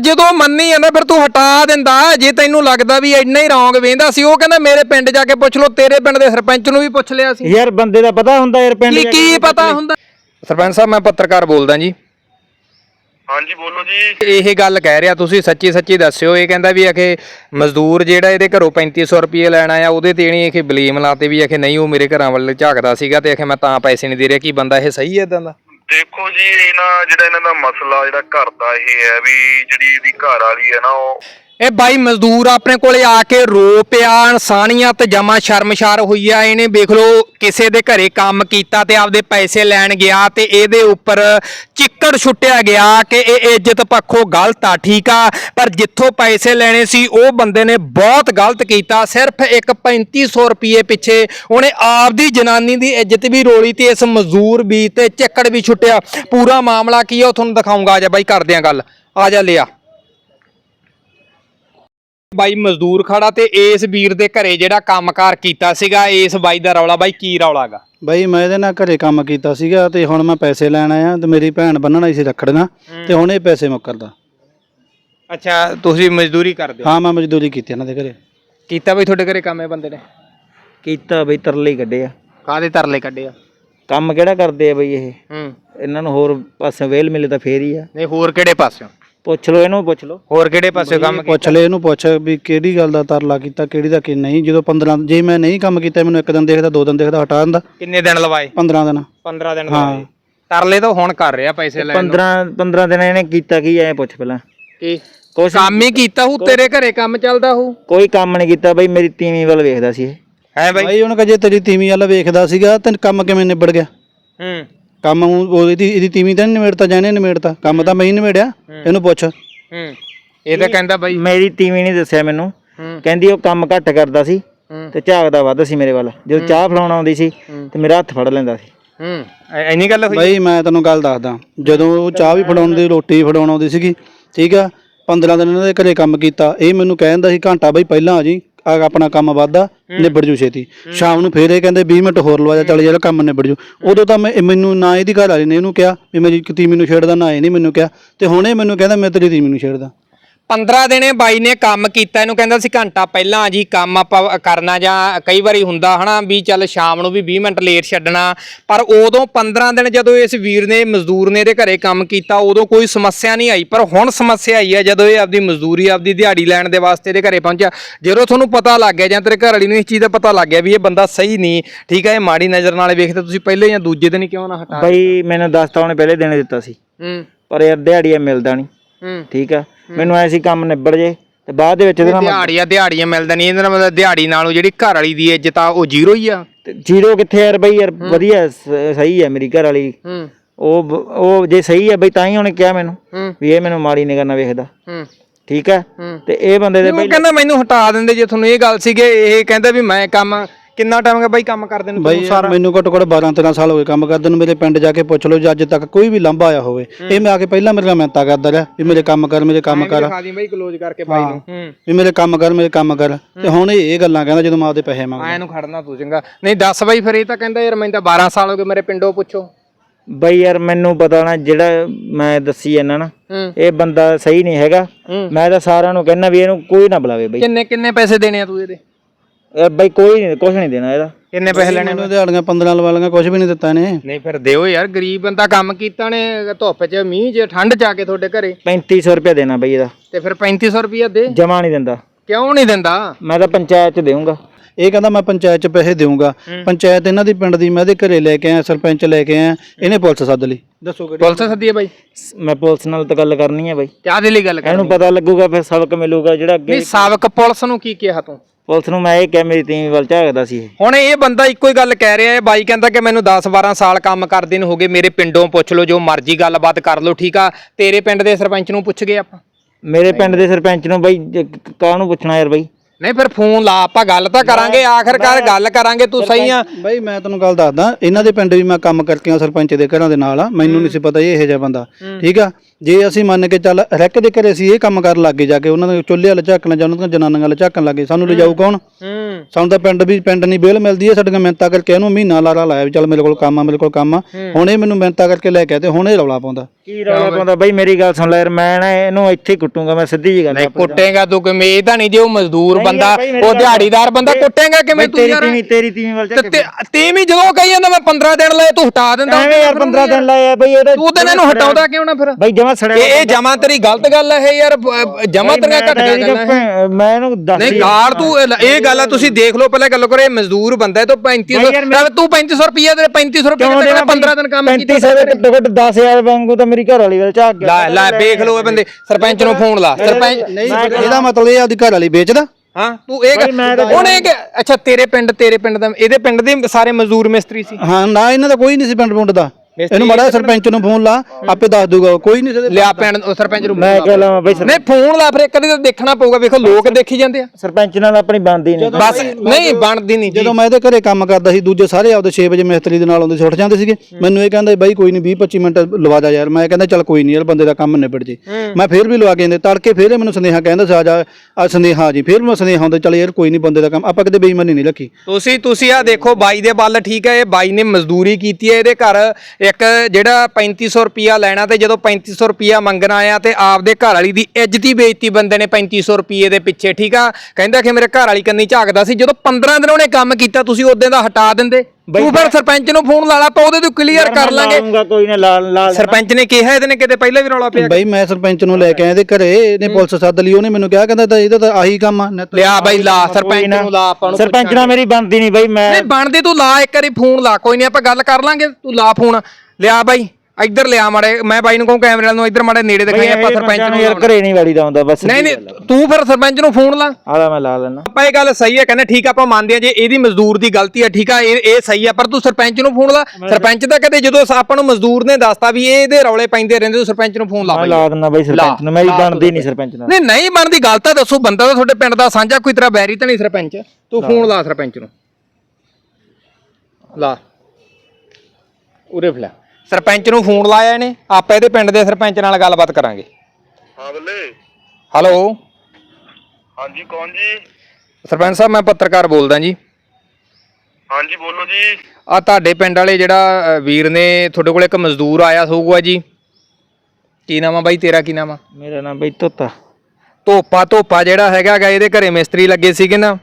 ਜਦੋਂ ਮੰਨੀ ਜਾਂਦਾ ਫਿਰ ਤੂੰ ਹਟਾ ਦਿੰਦਾ। ਜੇ ਤੈਨੂੰ ਲੱਗਦਾ ਵੀ ਇੰਨਾ ਹੀ ਰੌਂਗ ਵੇਂਦਾ ਸੀ ਉਹ ਕਹਿੰਦਾ ਮੇਰੇ ਪਿੰਡ ਜਾ ਕੇ ਪੁੱਛ ਲਓ ਤੇਰੇ ਪਿੰਡ ਦੇ ਸਰਪੰਚ ਨੂੰ ਵੀ ਪੁੱਛ ਲਿਆ ਸੀ। ਯਾਰ ਬੰਦੇ ਦਾ ਪਤਾ ਹੁੰਦਾ ਯਾਰ ਪਿੰਡ ਕੀ ਜਾ ਕੀ ਕੇ ਪਤਾ ਹੁੰਦਾ? ਸਰਪੰਚ ਸਾਹਿਬ ਮੈਂ ਪੱਤਰਕਾਰ ਬੋਲਦਾ ਜੀ। ਹਾਂਜੀ ਬੋਲੋ ਜੀ। ਇਹ ਗੱਲ ਕਹਿ ਰਿਹਾ ਤੁਸੀਂ ਸੱਚੀ ਸੱਚੀ ਦੱਸਿਓ। ਇਹ ਕਹਿੰਦਾ ਵੀ ਆਖੇ ਮਜ਼ਦੂਰ ਜਿਹੜਾ ਇਹਦੇ ਘਰੋਂ 3500 ਰੁਪਏ ਲੈਣਾ ਆ ਉਹਦੇ ਤੇ ਨਹੀਂ ਆਖੇ ਬਲੀਮ ਲਾਤੇ ਵੀ ਆਖੇ ਨਹੀਂ ਉਹ ਮੇਰੇ ਘਰਾਂ ਵੱਲ ਝਾਕਦਾ ਸੀਗਾ ਤੇ ਆਖੇ ਮੈਂ ਤਾਂ ਪੈਸੇ ਨਹੀਂ ਦੇ ਰਿਹਾ। ਕੀ ਬੰਦਾ ਇਹ ਸਹੀ ਹੈ ਇਦਾਂ ਦਾ? ਦੇਖੋ ਜੀ ਇਹਨਾਂ ਜਿਹੜਾ ਇਹਨਾਂ ਦਾ ਮਸਲਾ, ਜਿਹੜਾ ਘਰ ਦਾ ਇਹ ਹੈ ਵੀ ਜਿਹੜੀ ਇਹਦੀ ਘਰ ਵਾਲੀ ਹੈ ਨਾ, ਉਹ ਇਹ ਬਾਈ ਮਜ਼ਦੂਰ ਆਪਣੇ ਕੋਲੇ ਆ ਕੇ ਰੋ ਪਿਆ, ਇਨਸਾਨੀਅਤ ਜਮਾ ਸ਼ਰਮਸ਼ਾਰ ਹੋਈ ਆ, ਇਹਨੇ ਵੇਖ ਲਓ ਕਿਸੇ ਦੇ ਘਰੇ ਕੰਮ ਕੀਤਾ ਤੇ ਆਪਦੇ ਪੈਸੇ ਲੈਣ ਗਿਆ ਤੇ ਇਹਦੇ ਉੱਪਰ ਚਿੱਕੜ ਛੁੱਟਿਆ ਗਿਆ ਕਿ ਇਹ ਇੱਜ਼ਤ ਪੱਖੋਂ ਗਲਤ ਆ, ਠੀਕ ਆ, ਪਰ ਜਿੱਥੋਂ ਪੈਸੇ ਲੈਣੇ ਸੀ, ਉਹ ਬੰਦੇ ਨੇ ਬਹੁਤ ਗਲਤ ਕੀਤਾ, ਸਿਰਫ ਇੱਕ 3500 ਰੁਪਏ ਪਿੱਛੇ ਉਹਨੇ ਆਪਦੀ ਜਨਾਨੀ ਦੀ ਇੱਜ਼ਤ ਵੀ ਰੋਲੀ ਤੇ ਇਸ ਮਜ਼ਦੂਰ ਵੀ ਤੇ ਚਿੱਕੜ ਵੀ ਛੁੱਟਿਆ। ਪੂਰਾ ਮਾਮਲਾ ਕੀ ਆ, ਉਹ ਤੁਹਾਨੂੰ ਦਿਖਾਉਂਗਾ, ਆ ਜਾ ਬਾਈ, ਕਰਦੇ ਆ ਗੱਲ, ਆ ਜਾ ਲਿਆ। ਬਾਈ ਮਜ਼ਦੂਰ ਖੜਾ ਤੇ ਇਸ ਵੀਰ ਦੇ ਘਰੇ ਜਿਹੜਾ ਕੰਮਕਾਰ ਕੀਤਾ ਸੀਗਾ ਇਸ ਬਾਈ ਦਾ ਰੌਲਾ ਬਾਈ ਕੀ ਰੌਲਾਗਾ ਬਾਈ ਮੈਂ ਇਹਦੇ ਨਾਲ ਘਰੇ ਕੰਮ ਕੀਤਾ ਸੀਗਾ ਤੇ ਹੁਣ ਮੈਂ ਪੈਸੇ ਲੈਣ ਆਇਆ ਤੇ ਮੇਰੀ ਭੈਣ ਬੰਨਣ ਆਈ ਸੀ ਰੱਖੜੀਆਂ ਤੇ ਹੁਣ ਇਹ ਪੈਸੇ ਮੁੱਕਰਦਾ। ਅੱਛਾ ਤੁਸੀਂ ਮਜ਼ਦੂਰੀ ਕਰਦੇ ਹੋ? ਹਾਂ ਮੈਂ ਮਜ਼ਦੂਰੀ ਕੀਤੀ ਇਹਨਾਂ ਦੇ ਘਰੇ। ਕੀਤਾ ਬਈ ਤੁਹਾਡੇ ਘਰੇ ਕੰਮ ਇਹ ਬੰਦੇ ਨੇ? ਕੀਤਾ ਬਈ ਤਰਲੇ ਹੀ ਕੱਢੇ ਆ। ਕਾਦੇ ਤਰਲੇ ਕੱਢੇ ਆ? ਕੰਮ ਕਿਹੜਾ ਕਰਦੇ ਆ ਬਈ ਇਹ? ਹੂੰ। ਇਹਨਾਂ ਨੂੰ ਹੋਰ ਪਾਸੇ ਵੇਲ ਮਿਲੇ ਤਾਂ ਫੇਰ ਹੀ ਆ। ਨਹੀਂ ਹੋਰ ਕਿਹੜੇ ਪਾਸਿਓਂ? ਪੁੱਛ ਲਓ ਇਹਨੂੰ ਪੁੱਛ ਲਓ। ਹੋਰ ਕਿਹੜੇ ਪਾਸਿਓਂ ਕੰਮ ਪੁੱਛ ਲੈ ਇਹਨੂੰ ਪੁੱਛ ਵੀ ਕਿਹੜੀ ਗੱਲ ਦਾ ਤਰਲਾ ਕੀਤਾ ਕਿਹੜੀ ਦਾ ਕਿ ਨਹੀਂ। ਜਦੋਂ 15 ਜੇ ਮੈਂ ਨਹੀਂ ਕੰਮ ਕੀਤਾ ਮੈਨੂੰ ਇੱਕ ਦਿਨ ਦੇਖਦਾ ਦੋ ਦਿਨ ਦੇਖਦਾ ਹਟਾ ਦਿੰਦਾ। ਕਿੰਨੇ ਦਿਨ ਲਵਾਏ? 15 ਦਿਨ। 15 ਦਿਨ ਲਵਾਏ। ਤਰਲੇ ਤਾਂ ਹੁਣ ਕਰ ਰਿਹਾ ਪੈਸੇ ਲੈਣ ਨੂੰ। 15 15 ਦਿਨ ਇਹਨੇ ਕੀਤਾ ਕੀ ਐ ਪੁੱਛ ਪਹਿਲਾਂ। ਕੀ? ਕੁਛ ਕੰਮ ਹੀ ਕੀਤਾ ਹੂ ਤੇਰੇ ਘਰੇ ਕੰਮ ਚੱਲਦਾ ਹੂ ਕੋਈ ਕੰਮ ਨਹੀਂ ਕੀਤਾ ਬਈ ਮੇਰੀ ਤੀਵੀਂ ਵੱਲ ਵੇਖਦਾ ਸੀ ਇਹ। ਹੈ ਬਾਈ? ਬਾਈ ਉਹਨੇ ਕਹੇ ਜੇ ਤੇਰੀ ਤੀਵੀਂ ਵਾਲਾ ਵੇਖਦਾ ਸੀਗਾ ਤੇ ਕੰਮ ਕਿਵੇਂ ਨਿਬੜ ਗਿਆ? ਹੂੰ। ਕੰਮ ਉਹ- ਉਹ ਇਹਦੀ ਇਹਦੀ ਤੀਵੀਂ ਤਾਂ ਨੀ ਨਿਬੇੜਤਾ ਜਾਣੇ ਨਿਬੇੜਤਾ ਕੰਮ ਤਾਂ ਮੈਂ ਹੀ ਨਿਬੇੜਿਆ ਇਹਨੂੰ ਪੁੱਛ। ਹੂੰ। ਇਹ ਤਾਂ ਕਹਿੰਦਾ ਬਾਈ ਮੇਰੀ ਤੀਵੀਂ ਨਹੀਂ ਦੱਸਿਆ ਮੈਨੂੰ। ਹੂੰ। ਕਹਿੰਦੀ ਉਹ ਕੰਮ ਘੱਟ ਕਰਦਾ ਸੀ ਹੂੰ। ਤੇ ਝਾਕਦਾ ਵੱਧ ਸੀ ਮੇਰੇ ਵੱਲ। ਜਦੋਂ ਚਾਹ ਫੜਾਉਣ ਆਉਂਦੀ ਸੀ ਤੇ ਮੇਰਾ ਹੱਥ ਫੜ ਲੈਂਦਾ ਸੀ। ਹੂੰ। ਐ- ਇੰਨੀ ਗੱਲ ਹੋਈ? ਬਾਈ ਮੈਂ ਤੈਨੂੰ ਗੱਲ ਦੱਸਦਾ। ਜਦੋਂ ਉਹ ਚਾਹ ਵੀ ਫੜਾਉਣ ਦੀ ਰੋਟੀ ਵੀ ਫੜਾਉਣ ਆਉਂਦੀ ਸੀਗੀ ਠੀਕ ਆ? 15 ਦਿਨ ਇਹਨਾਂ ਦੇ ਘਰੇ ਕੰਮ ਕੀਤਾ। ਇਹ ਮੈਨੂੰ ਕਹਿੰਦਾ ਸੀ ਘੰਟਾ ਬਾਈ ਪਹਿਲਾਂ ਆ ਜੀ। ਆ ਆਪਣਾ ਕੰਮ ਵਾਦਾ ਨਿਬੜ ਜੂ ਛੇਤੀ। ਸ਼ਾਮ ਨੂੰ ਫੇਰ ਇਹ ਕਹਿੰਦੇ 20 ਮਿੰਟ ਹੋਰ ਲਵਾ ਜਾ ਚੱਲ ਯਾਰ ਕੰਮ ਨਿਬੜ ਜੂ। ਉਦੋਂ ਤਾਂ ਮੈਂ ਮੈਨੂੰ ਨਾ ਇਹਦੀ ਘਰ ਵਾਲੀ ਨੇ ਇਹਨੂੰ ਕਿਹਾ ਵੀ ਮੇਰੀ ਤੀ ਮੈਨੂੰ ਛੇੜਦਾ ਨਾ ਇਹ ਨਹੀਂ ਮੈਨੂੰ ਕਿਹਾ। ਤੇ ਹੁਣ ਮੈਨੂੰ ਕਹਿੰਦਾ ਮੈਂ ਤੇਰੀ ਤੀ ਮੈਨੂੰ ਛੇੜਦਾ। 15 ਦਿਨੇ ਬਾਈ ਨੇ ਕੰਮ ਕੀਤਾ ਇਹਨੂੰ ਕਹਿੰਦਾ ਸੀ ਘੰਟਾ ਪਹਿਲਾਂ ਜੀ ਕੰਮ ਆਪਾਂ ਕਰਨਾ ਜਾਂ ਕਈ ਵਾਰੀ ਹੁੰਦਾ ਹਨਾ ਵੀ ਚੱਲ ਸ਼ਾਮ ਨੂੰ ਵੀ 20 ਮਿੰਟ ਲੇਟ ਛੱਡਣਾ ਪਰ ਉਦੋਂ 15 ਦਿਨ ਜਦੋਂ ਇਸ ਵੀਰ ਨੇ ਮਜ਼ਦੂਰ ਨੇ ਇਹਦੇ ਘਰੇ ਕੰਮ ਕੀਤਾ ਉਦੋਂ ਕੋਈ ਸਮੱਸਿਆ ਨਹੀਂ ਆਈ ਪਰ ਹੁਣ ਸਮੱਸਿਆ ਆਈ ਹੈ ਜਦੋਂ ਇਹ ਆਪਦੀ ਮਜ਼ਦੂਰੀ ਆਪਦੀ ਦਿਹਾੜੀ ਲੈਣ ਦੇ ਵਾਸਤੇ ਇਹਦੇ ਘਰੇ ਪਹੁੰਚਿਆ। ਜਦੋਂ ਤੁਹਾਨੂੰ ਪਤਾ ਲੱਗ ਗਿਆ ਜਾਂ ਤੇਰੇ ਘਰ ਵਾਲੀ ਨੂੰ ਇਸ ਚੀਜ਼ ਦਾ ਪਤਾ ਲੱਗ ਗਿਆ ਵੀ ਇਹ ਬੰਦਾ ਸਹੀ ਨਹੀਂ ਠੀਕ ਹੈ ਇਹ ਮਾੜੀ ਨਜ਼ਰ ਨਾਲ ਵੇਖਦੇ ਤੁਸੀਂ ਪਹਿਲੇ ਜਾਂ ਦੂਜੇ ਦਿਨ ਕਿਉਂ ਨਾ ਹਟਾ ਬਈ ਮੈਨੂੰ ਦੱਸਤਾ ਉਹਨੇ ਪਹਿਲੇ ਦਿਨ ਦਿੱਤਾ ਸੀ। ਹੂੰ। ਪਰ ਯਾਰ ਦਿਹਾੜੀਆ ਮਿਲਦਾ ਨਹੀਂ। ਹੂੰ। ਠੀਕ ਆ। ਮੈਨੂੰ ਐ ਸੀ ਕੰਮ ਨਿਬੜ ਜੇ ਤੇ ਬਾਅਦ ਦੇ ਵਿੱਚ ਇਹਦੇ ਨਾਲ ਦਿਹਾੜੀਆਂ ਦਿਹਾੜੀਆਂ ਮਿਲਦਾ ਨਹੀਂ ਇਹਦਾ ਮਤਲਬ ਦਿਹਾੜੀ ਨਾਲੋਂ ਜਿਹੜੀ ਘਰ ਵਾਲੀ ਦੀ ਇੱਜ਼ਤ ਆ ਉਹ ਜ਼ੀਰੋ ਹੀ ਆ। ਜੀਰੋ ਕਿੱਥੇ ਯਾਰ ਬਈ ਯਾਰ ਵਧੀਆ ਸ- ਸਹੀ ਹੈ ਮੇਰੀ ਘਰ ਵਾਲੀ। ਉਹ ਉਹ ਜੇ ਸਹੀ ਹੈ ਬਈ ਤਾਂ ਹੀ ਉਹਨੇ ਕਿਹਾ ਮੈਨੂੰ ਵੀ ਇਹ ਮੈਨੂੰ ਮਾੜੀ ਨਿਗਾਹ ਨਾਲ ਵੇਖਦਾ। ਠੀਕ ਹੈ। ਤੇ ਇਹ ਬੰਦੇ ਦੇ ਉਹ ਬਈ ਕਹਿੰਦਾ ਮੈਨੂੰ ਹਟਾ ਦਿੰਦੇ ਜੇ ਤੁਹਾਨੂੰ ਇਹ ਗੱਲ ਸੀਗੇ ਇਹ ਕਹਿੰਦਾ ਵੀ ਮੈਂ ਕੰਮ ਕਿੰਨਾ ਟਾਈਮ ਹੋ ਗਿਆ ਬਾਈ ਕੰਮ ਕਰਦੇ ਨੂੰ ਬਾਈ ਯਾਰ ਮੈਨੂੰ ਘੱਟੋ ਘੱਟ 12 13 ਸਾਲ ਹੋ ਗਏ ਕੰਮ ਕਰਦੇ ਨੂੰ। ਮੇਰੇ ਪਿੰਡ ਜਾ ਕੇ ਪੁੱਛ ਲਓ ਜੇ ਅੱਜ ਤੱਕ ਕੋਈ ਵੀ ਲੰਬਾ ਆਇਆ ਹੋਵੇ ਇਹ ਮੈਂ ਆ ਕੇ ਪਹਿਲਾਂ ਮੇਰੇ ਨਾਲ ਮਿਹਨਤਾਂ ਕਰਦਾ ਰਿਹਾ ਵੀ ਮੇਰੇ ਕੰਮ ਕਰ ਮੇਰੇ ਕੰਮ ਕਰ। ਦਿਖਾ ਦੀ ਬਾਈ ਕਲੋਜ਼ ਕਰਕੇ ਬਾਈ ਨੂੰ। ਹੂੰ। ਵੀ ਮੇਰੇ ਕੰਮ ਕਰ ਮੇਰੇ ਕੰਮ ਕਰ। ਤੇ ਹੁਣ ਇਹ ਇਹ ਗੱਲਾਂ ਕਹਿੰਦਾ ਜਦੋਂ ਮੈਂ ਆਪਦੇ ਪੈਸੇ ਮੰਗਦਾ। ਆਇਆ ਨੂੰ ਖੜਨਾ ਤੂੰ ਚੰਗਾ। ਨਹੀਂ ਦੱਸ ਬਾਈ ਫਿਰ ਇਹ ਤਾਂ ਕਹਿੰਦਾ ਯਾਰ ਮੈਨੂੰ ਤਾਂ 12 ਸਾਲ ਹੋ ਗਏ ਮੇਰੇ ਪਿੰਡੋਂ ਪੁੱਛੋ। ਬਈ ਯਾਰ ਮੈਨੂੰ ਪਤਾ ਨਾ ਜਿਹੜਾ ਮੈਂ ਦੱਸੀ ਜਾਂਦਾ ਨਾ ਹੂੰ। ਇਹ ਬੰਦਾ ਸਹੀ ਨਹੀਂ ਹੈਗਾ। ਮੈਂ ਤਾਂ ਸਾਰਿਆਂ ਨੂੰ ਕਹਿੰਦਾ ਵੀ ਇਹਨੂੰ ਕੋਈ ਨਾ ਬੁਲਾਵੇ ਬਈ। ਕਿੰਨੇ ਕਿੰਨੇ ਪੈਸੇ ਦੇਣੇ ਆ ਤੂੰ ਇਹਦੇ? ਇਹ ਬਈ ਕੋਈ ਨਹੀਂ ਕੁਝ ਨਹੀਂ ਦੇਣਾ ਇਹਦਾ। ਕਿੰਨੇ ਪੈਸੇ ਲੈਣੇ ਮੈਨੂੰ ਦਿਹਾੜੀਆਂ 15 ਲਵਾ ਲਈਆਂ ਕੁਝ ਵੀ ਨਹੀਂ ਦਿੱਤਾ ਇਹਨੇ। ਨਹੀਂ ਫਿਰ ਦਿਓ ਯਾਰ ਗਰੀਬ ਬੰਦਾ ਕੰਮ ਕੀਤਾ ਨੇ ਧੁੱਪ 'ਚ ਮੀਂਹ 'ਚ ਠੰਡ 'ਚ ਆ ਕੇ ਤੁਹਾਡੇ ਘਰੇ। 3500 ਰੁਪਏ ਦੇਣਾ ਬਈ ਇਹਦਾ। ਤੇ ਫਿਰ 3500 ਰੁਪਇਆ ਦੇ। ਜਮਾ ਨਹੀਂ ਦਿੰਦਾ। ਕਿਉਂ ਨਹੀਂ ਦਿੰਦਾ? ਮੈਂ ਤਾਂ ਪੰਚਾਇਤ ਚ ਦੇਵਾਂਗਾ ਇਹ ਕਹਿੰਦਾ ਮੈਂ ਪੰਚਾਇਤ 'ਚ ਪੈਸੇ ਦੇਵਾਂਗਾ ਪੰਚਾਇਤ ਇਹਨਾਂ ਦੀ ਪਿੰਡ ਦੀ ਮੈਂ ਇਹਦੇ ਘਰੇ ਲੈ ਕੇ ਆਇਆ ਸਰਪੰਚ ਲੈ ਕੇ ਆਇਆ ਇਹਨੇ ਪੁਲਿਸ ਸੱਦ ਲਈ। ਦੱਸੋ ਕਿਹੜੀ ਪੁਲਿਸ ਸੱਦੀਏ ਬਾਈ? ਮੈਂ ਪੁਲਿਸ ਨਾਲ ਤਾਂ ਗੱਲ ਕਰਨੀ ਹੈ ਬਈ। ਕਾਹਦੇ ਲਈ ਗੱਲ ਕਰ ਇਹਨੂੰ ਪਤਾ ਲੱਗੂਗਾ ਫਿਰ ਸਬਕ ਮਿਲੂਗਾ ਜਿਹੜਾ ਅੱਗੇ ਨਹੀਂ ਸਾਬਕ ਪੁਲਿਸ ਨੂੰ ਕੀ ਕਿਹਾ ਤੂੰ? ਪੁਲਿਸ ਨੂੰ ਮੈਂ ਇਹ ਕਿਹਾ ਮੇਰੀ ਟੀਮ ਵੱਲ ਝਾਕਦਾ ਸੀ ਇਹ। ਹੁਣ ਇਹ ਬੰਦਾ ਇੱਕੋ ਹੀ ਗੱਲ ਕਹਿ ਰਿਹਾ ਹੈ ਬਾਈ ਕਹਿੰਦਾ ਕਿ ਮੈਨੂੰ 10 12 ਸਾਲ ਕੰਮ ਕਰਦੇ ਨੂੰ ਹੋ ਗਏ ਮੇਰੇ ਪਿੰਡੋਂ ਪੁੱਛ ਲਓ ਜੋ ਮਰਜ਼ੀ ਗੱਲਬਾਤ ਕਰ ਲਓ ਠੀਕ ਆ? ਤੇਰੇ ਪਿੰਡ ਦੇ ਸਰਪੰਚ ਨੂੰ ਪੁੱਛ ਗਏ ਆਪਾਂ? ਮੇਰੇ ਪਿੰਡ ਦੇ ਸਰਪੰਚ ਨੂੰ ਬਈ ਜ- ਕ- ਕਾਹਨੂੰ ਪੁੱਛਣਾ ਯਾਰ ਬਈ? ਨਹੀਂ ਫਿਰ ਫੋਨ ਲਾ ਆਪਾਂ ਗੱਲ ਤਾਂ ਕਰਾਂਗੇ ਆਖਰਕਾਰ ਗੱਲ ਕਰਾਂਗੇ ਤੂੰ ਸਹੀ ਆ। ਬਾਈ ਮੈਂ ਤੈਨੂੰ ਗੱਲ ਦੱਸਦਾ ਇਹਨਾਂ ਦੇ ਪਿੰਡ ਵੀ ਮੈਂ ਕੰਮ ਕਰਕੇ ਆ ਸਰਪੰਚ ਦੇ ਘਰਾਂ ਦੇ ਨਾਲ ਆ ਮੈਨੂੰ ਨਹੀਂ ਸੀ ਪਤਾ ਇਹ ਇਹੋ ਜਿਹਾ ਬੰਦਾ ਠੀਕ ਆ? ਜੇ ਅਸੀਂ ਮੰਨ ਕੇ ਚੱਲ ਰੈਕ ਦੇ ਘਰੇ ਅਸੀਂ ਇਹ ਕੰਮ ਕਰਨ ਲੱਗੇ ਜਾ ਕੇ ਉਹਨਾਂ ਦੇ ਚੁੱਲ੍ਹੇ ਵਾਲੇ ਝਾਕਣ ਜਾਂ ਉਹਨਾਂ ਦੀਆਂ ਜਨਾਨੀਆਂ ਵਾਲੇ ਝਾਕਣ ਲੱਗੇ ਸਾਨੂੰ ਲਿਜਾਊ ਕੌਣ? ਹੂੰ। ਸਾਨੂੰ ਤਾਂ ਪਿੰਡ ਵੀ ਪਿੰਡ ਨਹੀਂ ਬੇਲ ਮਿਲਦੀ ਹੈ ਸਾਡੀਆਂ ਮਿਹਨਤਾਂ ਕਰਕੇ ਇਹਨੂੰ ਮਹੀਨਾ ਲਾਰਾ ਲਾਇਆ ਵੀ ਚੱਲ ਮੇਰੇ ਕੋਲ ਕੰਮ ਆ ਮੇਰੇ ਕੋਲ ਕੰਮ ਆ। ਹੁਣ ਇਹ ਮੈਨੂੰ ਮਿਹਨਤਾਂ ਕਰਕੇ ਲੈ ਕੇ ਆਏ ਤੇ ਹੁਣ ਇਹ ਰੌਲਾ ਪਾਉਂਦਾ। ਕੀ ਰੌਲਾ ਪਾਉਂਦਾ? ਬਈ ਮੇਰੀ ਗੱਲ ਸੁਣ ਲੈ ਯਾਰ ਮੈਂ ਨਾ ਇਹਨੂੰ ਇੱਥੇ ਹੀ ਕੁੱਟੂਗਾ ਮੈਂ ਸਿੱਧੀ ਜੀ ਗੱਲ ਨਹੀਂ ਕੁੱਟੇਗਾ ਤੂੰ ਕਿਵੇਂ? ਇਹ ਤਾਂ ਨਹੀਂ ਜੇ ਉਹ ਮਜ਼ਦੂਰ ਬੰਦਾ ਉਹ ਦਿਹਾੜੀਦਾਰ ਬੰਦਾ ਕੁੱਟੇਗਾ ਕਿਵੇਂ ਤੂੰ ਤੇਰੀ ਯਾਰ? ਤੀਵੀਂ ਤੇਰੀ ਤੀਵੀਂ ਵੱਲ ਤੇ ਚੱਕ ਤੇ- ਤੀਵੀਂ ਜਦੋਂ ਕਹੀ ਜਾਂਦਾ ਮੈਂ 15 ਦਿਨ ਲਏ ਤੂੰ ਹਟਾ ਦਿੰਦਾ। ਐਵੇਂ ਯਾਰ 15 ਦਿਨ ਲਾਏ ਆ ਬਈ ਇਹਦਾ ਤੂੰ ਤੇ ਇਹਨੂੰ ਹਟਾਉਂਦਾ ਕਿਉਂ ਨਾ ਫਿਰ? ਬਈ ਜਮਾ ਸੜਿਆ ਇਹ ਇਹ ਜਮਾ ਤੇਰੀ ਗਲਤ ਗੱਲ ਹੈ ਇਹ ਯਾਰ ਜਮਾ ਬਈ ਤੇਰੀਆਂ ਮੈਂ ਘਟ ਤਾਂ ਗੱਲਾਂ ਹੈ। ਮੈਂ ਇਹਨੂੰ ਦੱਸ ਨਹੀਂ ਗਾਰ ਤੂੰ ਇਹ- ਇਹ ਗੱਲ ਆ ਤੁਸੀਂ ਦੇਖ ਲਓ ਪਹਿਲਾਂ ਗੱਲ ਕਰੋ ਇਹ ਮਜ਼ਦੂਰ ਬੰਦਾ ਹੈ ਤਾਂ 3500 ਬਈ ਯਾਰ ਮੈਂ- ਚੱਲ ਤੂੰ 3500 ਰੁਪਏ ਦੇ 3500 ਰੁਪਏ ਦੇਣਾ 15 ਦਿਨ ਕੰਮ ਕੀਤਾ 35 ਦੇ ਘੱਟੋ ਘੱਟ 10000 ਵਾਂਗੂ ਤਾਂ ਮੇਰੀ ਘਰ ਵਾਲੀ ਵੱਲ ਝਾਕ ਗਿਆ। ਲੈ ਲੈ ਦੇਖ ਲਓ ਇਹ ਬੰਦੇ ਸਰਪੰਚ ਨੂੰ ਫੋਨ ਲਾ ਸਰਪੰਚ ਨਹੀਂ ਇਹਦਾ ਮਤਲਬ ਇਹ ਆਪਦੀ ਘਰ ਵਾਲੀ ਵੇਚਦਾ? ਹਾਂ ਤੂੰ ਇਹ ਤਾਂ ਉਹਨੇ ਕਿ ਅੱਛਾ ਤੇਰੇ ਪਿੰਡ ਤੇਰੇ ਪਿੰਡ ਦਾ ਇਹਦੇ ਪਿੰਡ ਦੇ ਸਾਰੇ ਮਜ਼ਦੂਰ ਮਿਸਤਰੀ ਸੀ। ਹਾਂ ਨਾ ਇਹਨਾਂ ਦਾ ਕੋਈ ਨਹੀਂ ਸੀ ਪਿੰਡ ਪੁੰਡ ਦਾ। ਇਹਨੂੰ ਮੜਾ ਸਰਪੰਚ ਨੂੰ ਫੋਨ ਲਾ ਆਪੇ ਦੱਸ ਦੂਗਾ ਕੋਈ ਨਹੀਂ ਲਿਆ ਉਹ ਸਰਪੰਚ ਨੂੰ ਮੈਂ ਕਿਹਾ ਲਾਵਾਂ ਬਈ ਨਹੀਂ ਫੋਨ ਲਾ ਫਿਰ ਕਦੀ ਤਾਂ ਦੇਖਣਾ ਪਊਗਾ ਵੇਖੋ ਲੋਕ ਦੇਖੀ ਜਾਂਦੇ ਆ। ਸਰਪੰਚ ਨਾਲ ਆਪਣੀ ਬਣਦੀ ਨਹੀਂ। ਬਸ ਨਹੀਂ ਬਣਦੀ ਨਹੀਂ ਜਦੋਂ ਮੈਂ ਇਹਦੇ ਘਰੇ ਕੰਮ ਕਰਦਾ ਸੀ ਦੂਜੇ ਸਾਰੇ ਆਪਦੇ 6 ਵਜੇ ਮਿਸਤਰੀ ਦੇ ਨਾਲ ਆਉਂਦੇ ਸੀ ਉੱਠ ਜਾਂਦੇ ਸੀਗੇ। ਮੈਨੂੰ ਇਹ ਕਹਿੰਦਾ ਬਾਈ ਕੋਈ ਨਹੀਂ 20 25 ਮਿੰਟ ਲਵਾ ਜਾ ਯਾਰ। ਮੈਂ ਕਹਿੰਦਾ ਚੱਲ ਕੋਈ ਨਹੀਂ ਯਾਰ ਬੰਦੇ ਦਾ ਕੰਮ ਨਿਬੜ ਜੇ। ਮੈਂ ਫੇਰ ਵੀ ਲਵਾ ਕੇ ਜਾਂਦੇ ਤੜਕੇ ਫੇਰ ਇਹ ਮੈਨੂੰ ਸੰਦੇਹਾ ਕਹਿੰਦਾ ਸੀ ਆ ਜਾ ਆ ਸੰਦੇਹਾ ਜੀ। ਫੇਰ ਮੈਂ ਸੰਦੇਹਾ ਆਉਂਦਾ ਚੱਲ ਯਾਰ ਕੋਈ ਨਹੀਂ ਬੰਦੇ ਦਾ ਕੰਮ ਆਪਾਂ ਕਿਤੇ ਬੇਈਮਾਨੀ ਨਹੀਂ ਰੱਖੀ। ਤੁਸੀਂ ਤੁਸੀਂ ਆ ਦੇਖੋ ਬਾਈ ਦੇ ਵੱਲ ਠੀਕ ਹੈ ਇਹ ਬਾਈ ਨੇ ਮਜ਼ਦੂਰੀ ਕੀਤੀ ਹੈ ਇਹਦੇ ਘਰ ਇੱਕ ਜਿਹੜਾ 3500 ਰੁਪਿਆ ਲੈਣਾ ਤੇ ਜਦੋਂ 3500 ਰੁਪਿਆ ਮੰਗਣਾ ਆ ਤੇ ਆਪਦੇ ਘਰ ਵਾਲੀ ਦੀ ਇੱਜਤੀ ਹੀ ਬੰਦੇ ਨੇ 3500 ਰੁਪਏ ਦੇ ਪਿੱਛੇ, ਠੀਕ ਆ? ਕਹਿੰਦਾ ਕਿ ਮੇਰੇ ਘਰ ਵਾਲੀ ਕੰਨੀ ਝਾਕਦਾ ਸੀ, ਜਦੋਂ 15 ਦਿਨ ਉਹਨੇ ਕੰਮ ਕੀਤਾ, ਤੁਸੀਂ ਉਦੋਂ ਦਾ ਹਟਾ ਦਿੰਦੇ। ਤੂੰ ਫਿਰ ਸਰਪੰਚ ਨੂੰ ਫੋਨ ਲਾ ਲਾ ਆਪਾਂ ਉਹਦੇ ਤੋਂ ਕਲੀਅਰ ਕਰ ਲਾਂਗੇ। ਲਾਉਂਗਾ ਕੋਈ ਨਾ ਲਾਲ ਲਾਲ ਸਰਪੰਚ ਨੇ ਕਿਹਾ ਇਹਦੇ ਨੇ ਕਿਤੇ ਪਹਿਲਾਂ ਵੀ ਰੌਲਾ ਪਿਆ। ਬਾਈ ਮੈਂ ਸਰਪੰਚ ਨੂੰ ਲੈ ਕੇ ਆਇਆ ਇਹਦੇ ਘਰੇ ਇਹਨੇ ਪੁਲਿਸ ਸੱਦ ਲਈ ਉਹਨੇ ਮੈਨੂੰ ਕਿਹਾ ਕਹਿੰਦਾ ਤਾਂ ਇਹਦਾ ਤਾਂ ਆਹੀ ਕੰਮ ਆ ਲਿਆ ਬਾਈ ਲਾ ਸਰਪੰਚ ਨੂੰ। ਲਾ ਆਪਾਂ ਨੂੰ ਸਰਪੰਚ ਨਾਲ ਮੇਰੀ ਬਣਦੀ ਨਹੀਂ ਬਈ ਮੈਂ ਨਹੀਂ ਬਣਦੀ ਤੂੰ ਲਾ ਇੱਕ ਵਾਰੀ ਫੋਨ ਲਾ ਕੋਈ ਨਹੀਂ ਆਪਾਂ ਗੱਲ ਕਰ ਲਾਂਗੇ ਤੂੰ ਲਾ ਫੋਨ। ਲਿਆ ਬਾਈ। ਇੱਧਰ ਲਿਆ ਮਾੜੇ ਮੈਂ ਬਾਈ ਨੂੰ ਕਹੂੰ ਕੈਮਰੇ ਵਾਲ ਨੂੰ ਇੱਧਰ ਮਾੜੇ ਨੇੜੇ ਦਿਖਾਈ ਆਪਾਂ ਸਰਪੰਚ ਨੂੰ ਯਾਰ ਘਰੇ ਨਹੀਂ ਵਾੜੀ ਦਾ ਹੁੰਦਾ ਬਸ ਨਹੀਂ ਨਹੀਂ ਤੂੰ ਫਿਰ ਸਰਪੰਚ ਨੂੰ ਫੋਨ ਲਾ। ਆਲਾ ਮੈਂ ਲਾ ਲੈਣਾ ਆਪਾਂ ਇਹ ਗੱਲ ਸਹੀ ਹੈ ਕਹਿੰਦੇ ਠੀਕ ਆ ਆਪਾਂ ਮੰਨਦੇ ਆ ਜੇ ਇਹਦੀ ਮਜ਼ਦੂਰ ਦੀ ਗਲਤੀ ਹੈ ਠੀਕ ਆ ਇਹ ਇਹ ਸਹੀ ਆ ਪਰ ਤੂੰ ਸਰਪੰਚ ਨੂੰ ਫੋਨ ਲਾ। ਸਰਪੰਚ ਤਾਂ ਕਦੇ ਜਦੋਂ ਆਪਾਂ ਨੂੰ ਮਜ਼ਦੂਰ ਨੇ ਦੱਸਤਾ ਵੀ ਇਹ ਇਹਦੇ ਰੌਲੇ ਪੈਂਦੇ ਰਹਿੰਦੇ ਤੂੰ ਸਰਪੰਚ ਨੂੰ ਫੋਨ ਲਾ ਮੈਂ ਬਾਈ। ਲਾ ਦਿੰਦਾ ਬਈ ਸਰਪੰਚ ਨੂੰ ਮੇਰੀ ਬਣਦੀ ਨਹੀਂ ਸਰਪੰਚ। ਨਾਲ। ਨਹੀਂ ਨਹੀਂ ਬਣਦੀ ਗੱਲ ਤਾਂ ਦੱਸੋ ਬੰਦਾ ਤਾਂ ਤੁਹਾਡੇ ਪਿੰਡ ਦਾ ਸਾਂਝਾ ਕੋਈ ਤੇਰਾ ਬੈਰੀ ਤਾਂ ਨਹੀਂ ਸਰਪੰਚ। ਤੂੰ ਫੋਨ ਲਾ ਸਰਪੰਚ ਨੂੰ। ਲਾ। ਉਰੇ ਫਲਾ ਸਰਪੰਚ ਨੂੰ ਫੋਨ ਲਾਇਆ ਇਹਨੇ ਆਪਾਂ ਇਹਦੇ ਪਿੰਡ ਦੇ ਸਰਪੰਚ ਨਾਲ ਗੱਲਬਾਤ ਕਰਾਂਗੇ। ਹਾਂ ਬੱਲੇ। ਹੈਲੋ। ਹਾਂਜੀ ਕੌਣ ਜੀ? ਸਰਪੰਚ ਸਾਹਿਬ ਮੈਂ ਪੱਤਰਕਾਰ ਬੋਲਦਾ ਜੀ। ਹਾਂਜੀ ਬੋਲੋ ਜੀ। ਆ ਤੁਹਾਡੇ ਪਿੰਡ ਵਾਲੇ ਜਿਹੜਾ ਅ, ਵੀਰ ਨੇ ਤੁਹਾਡੇ ਕੋਲ ਇੱਕ ਮਜ਼ਦੂਰ ਆਇਆ ਹੋਊਗਾ ਜੀ। ਕੀ ਨਾਮ ਆ ਬਾਈ ਤੇਰਾ ਕੀ ਨਾਮ ਆ? ਮੇਰਾ ਨਾਮ ਬਈ ਤੋਤਾ। ਧੋਪਾ ਧੋਪਾ ਜਿਹੜਾ ਹੈਗਾ ਗਾ ਇਹਦੇ ਘਰੇ ਮਿਸਤਰੀ ਲੱਗੇ ਸੀਗੇ ਨਾ।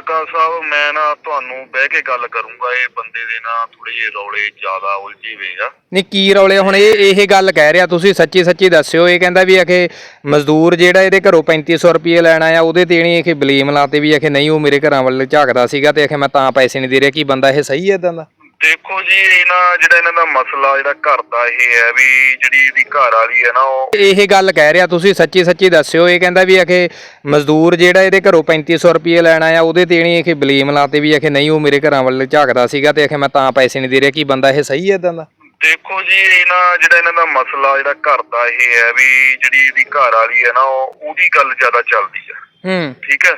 ਪੱਤਰਕਾਰ ਸਾਹਿਬ, ਮੈਂ ਨਾ ਤੁਹਾਨੂੰ ਬਹਿ ਕੇ ਗੱਲ ਕਰੂੰਗਾ, ਇਹ ਬੰਦੇ ਦੇ ਨਾ ਥੋੜੇ ਜਿਹੇ ਰੌਲੇ ਜ਼ਿਆਦਾ ਉਲਝੇ ਹੋਏ ਆ। ਨਹੀਂ, ਕੀ ਰੌਲੇ? ਹੁਣ ਇਹ ਇਹ ਗੱਲ ਕਹਿ ਰਿਹਾ ਤੁਸੀਂ, ਸੱਚੀ ਸੱਚੀ ਦੱਸਿਓ। ਇਹ ਕਹਿੰਦਾ ਵੀ ਆਖੇ ਮਜ਼ਦੂਰ ਜਿਹੜਾ ਇਹਦੇ ਘਰੋਂ 3500 ਰੁਪਏ ਲੈਣਾ ਆ ਉਹਦੇ ਤੇ ਨਹੀਂ ਆਖੇ ਬਲੇਮ ਲਾਤੇ ਵੀ ਆਖੇ ਨਹੀਂ, ਉਹ ਮੇਰੇ ਘਰਾਂ ਵੱਲ ਝਾਕਦਾ ਸੀਗਾ ਤੇ ਆਖੇ ਮੈਂ ਤਾਂ ਪੈਸੇ ਨਹੀਂ ਦੇ ਰਿਹਾ। ਕੀ ਬੰਦਾ ਇਹ ਸਹੀ ਹੈ ਇਦਾਂ ਦਾ? ਦੇਖੋ ਜੀ ਇਹ ਨਾ ਜਿਹੜਾ ਇਹਨਾਂ ਦਾ ਮਸਲਾ ਜਿਹੜਾ ਘਰ ਦਾ ਇਹ ਹੈ ਵੀ ਜਿਹੜੀ ਇਹਦੀ ਘਰ ਵਾਲੀ ਹੈ ਨਾ ਉਹ ਇਹ ਗੱਲ ਕਹਿ ਰਿਹਾ ਤੁਸੀਂ ਸੱਚੀ ਸੱਚੀ ਦੱਸਿਓ। ਇਹ ਕਹਿੰਦਾ ਵੀ ਆਖੇ ਮਜ਼ਦੂਰ ਜਿਹੜਾ ਇਹਦੇ ਘਰੋਂ 3500 ਰੁਪਏ ਲੈਣ ਆਇਆ ਉਹਦੇ ਤੇ ਨਹੀਂ ਆਖੇ ਬਲੇਮ ਲਾਤੇ ਵੀ ਆਖੇ ਨਹੀਂ ਉਹ ਮੇਰੇ ਘਰਾਂ ਵੱਲ ਝਾਕਦਾ ਸੀਗਾ ਤੇ ਆਖੇ ਮੈਂ ਤਾਂ ਪੈਸੇ ਨਹੀਂ ਦੇ ਰਿਹਾ ਕੀ ਬੰਦਾ ਇਹ ਸਹੀ ਹੈ ਇਦਾਂ ਦਾ? ਦੇਖੋ ਜੀ ਇਹ ਨਾ ਜਿਹੜਾ ਇਹਨਾਂ ਦਾ ਮਸਲਾ ਜਿਹੜਾ ਘਰ ਦਾ ਇਹ ਹੈ ਵੀ ਜਿਹੜੀ ਇਹਦੀ ਘਰ ਵਾਲੀ ਹੈ ਨਾ ਉਹ ਉਹਦੀ ਗੱਲ ਜ਼ਿਆਦਾ ਚੱਲਦੀ ਹੈ। ਹੂੰ। ਠੀਕ ਹੈ?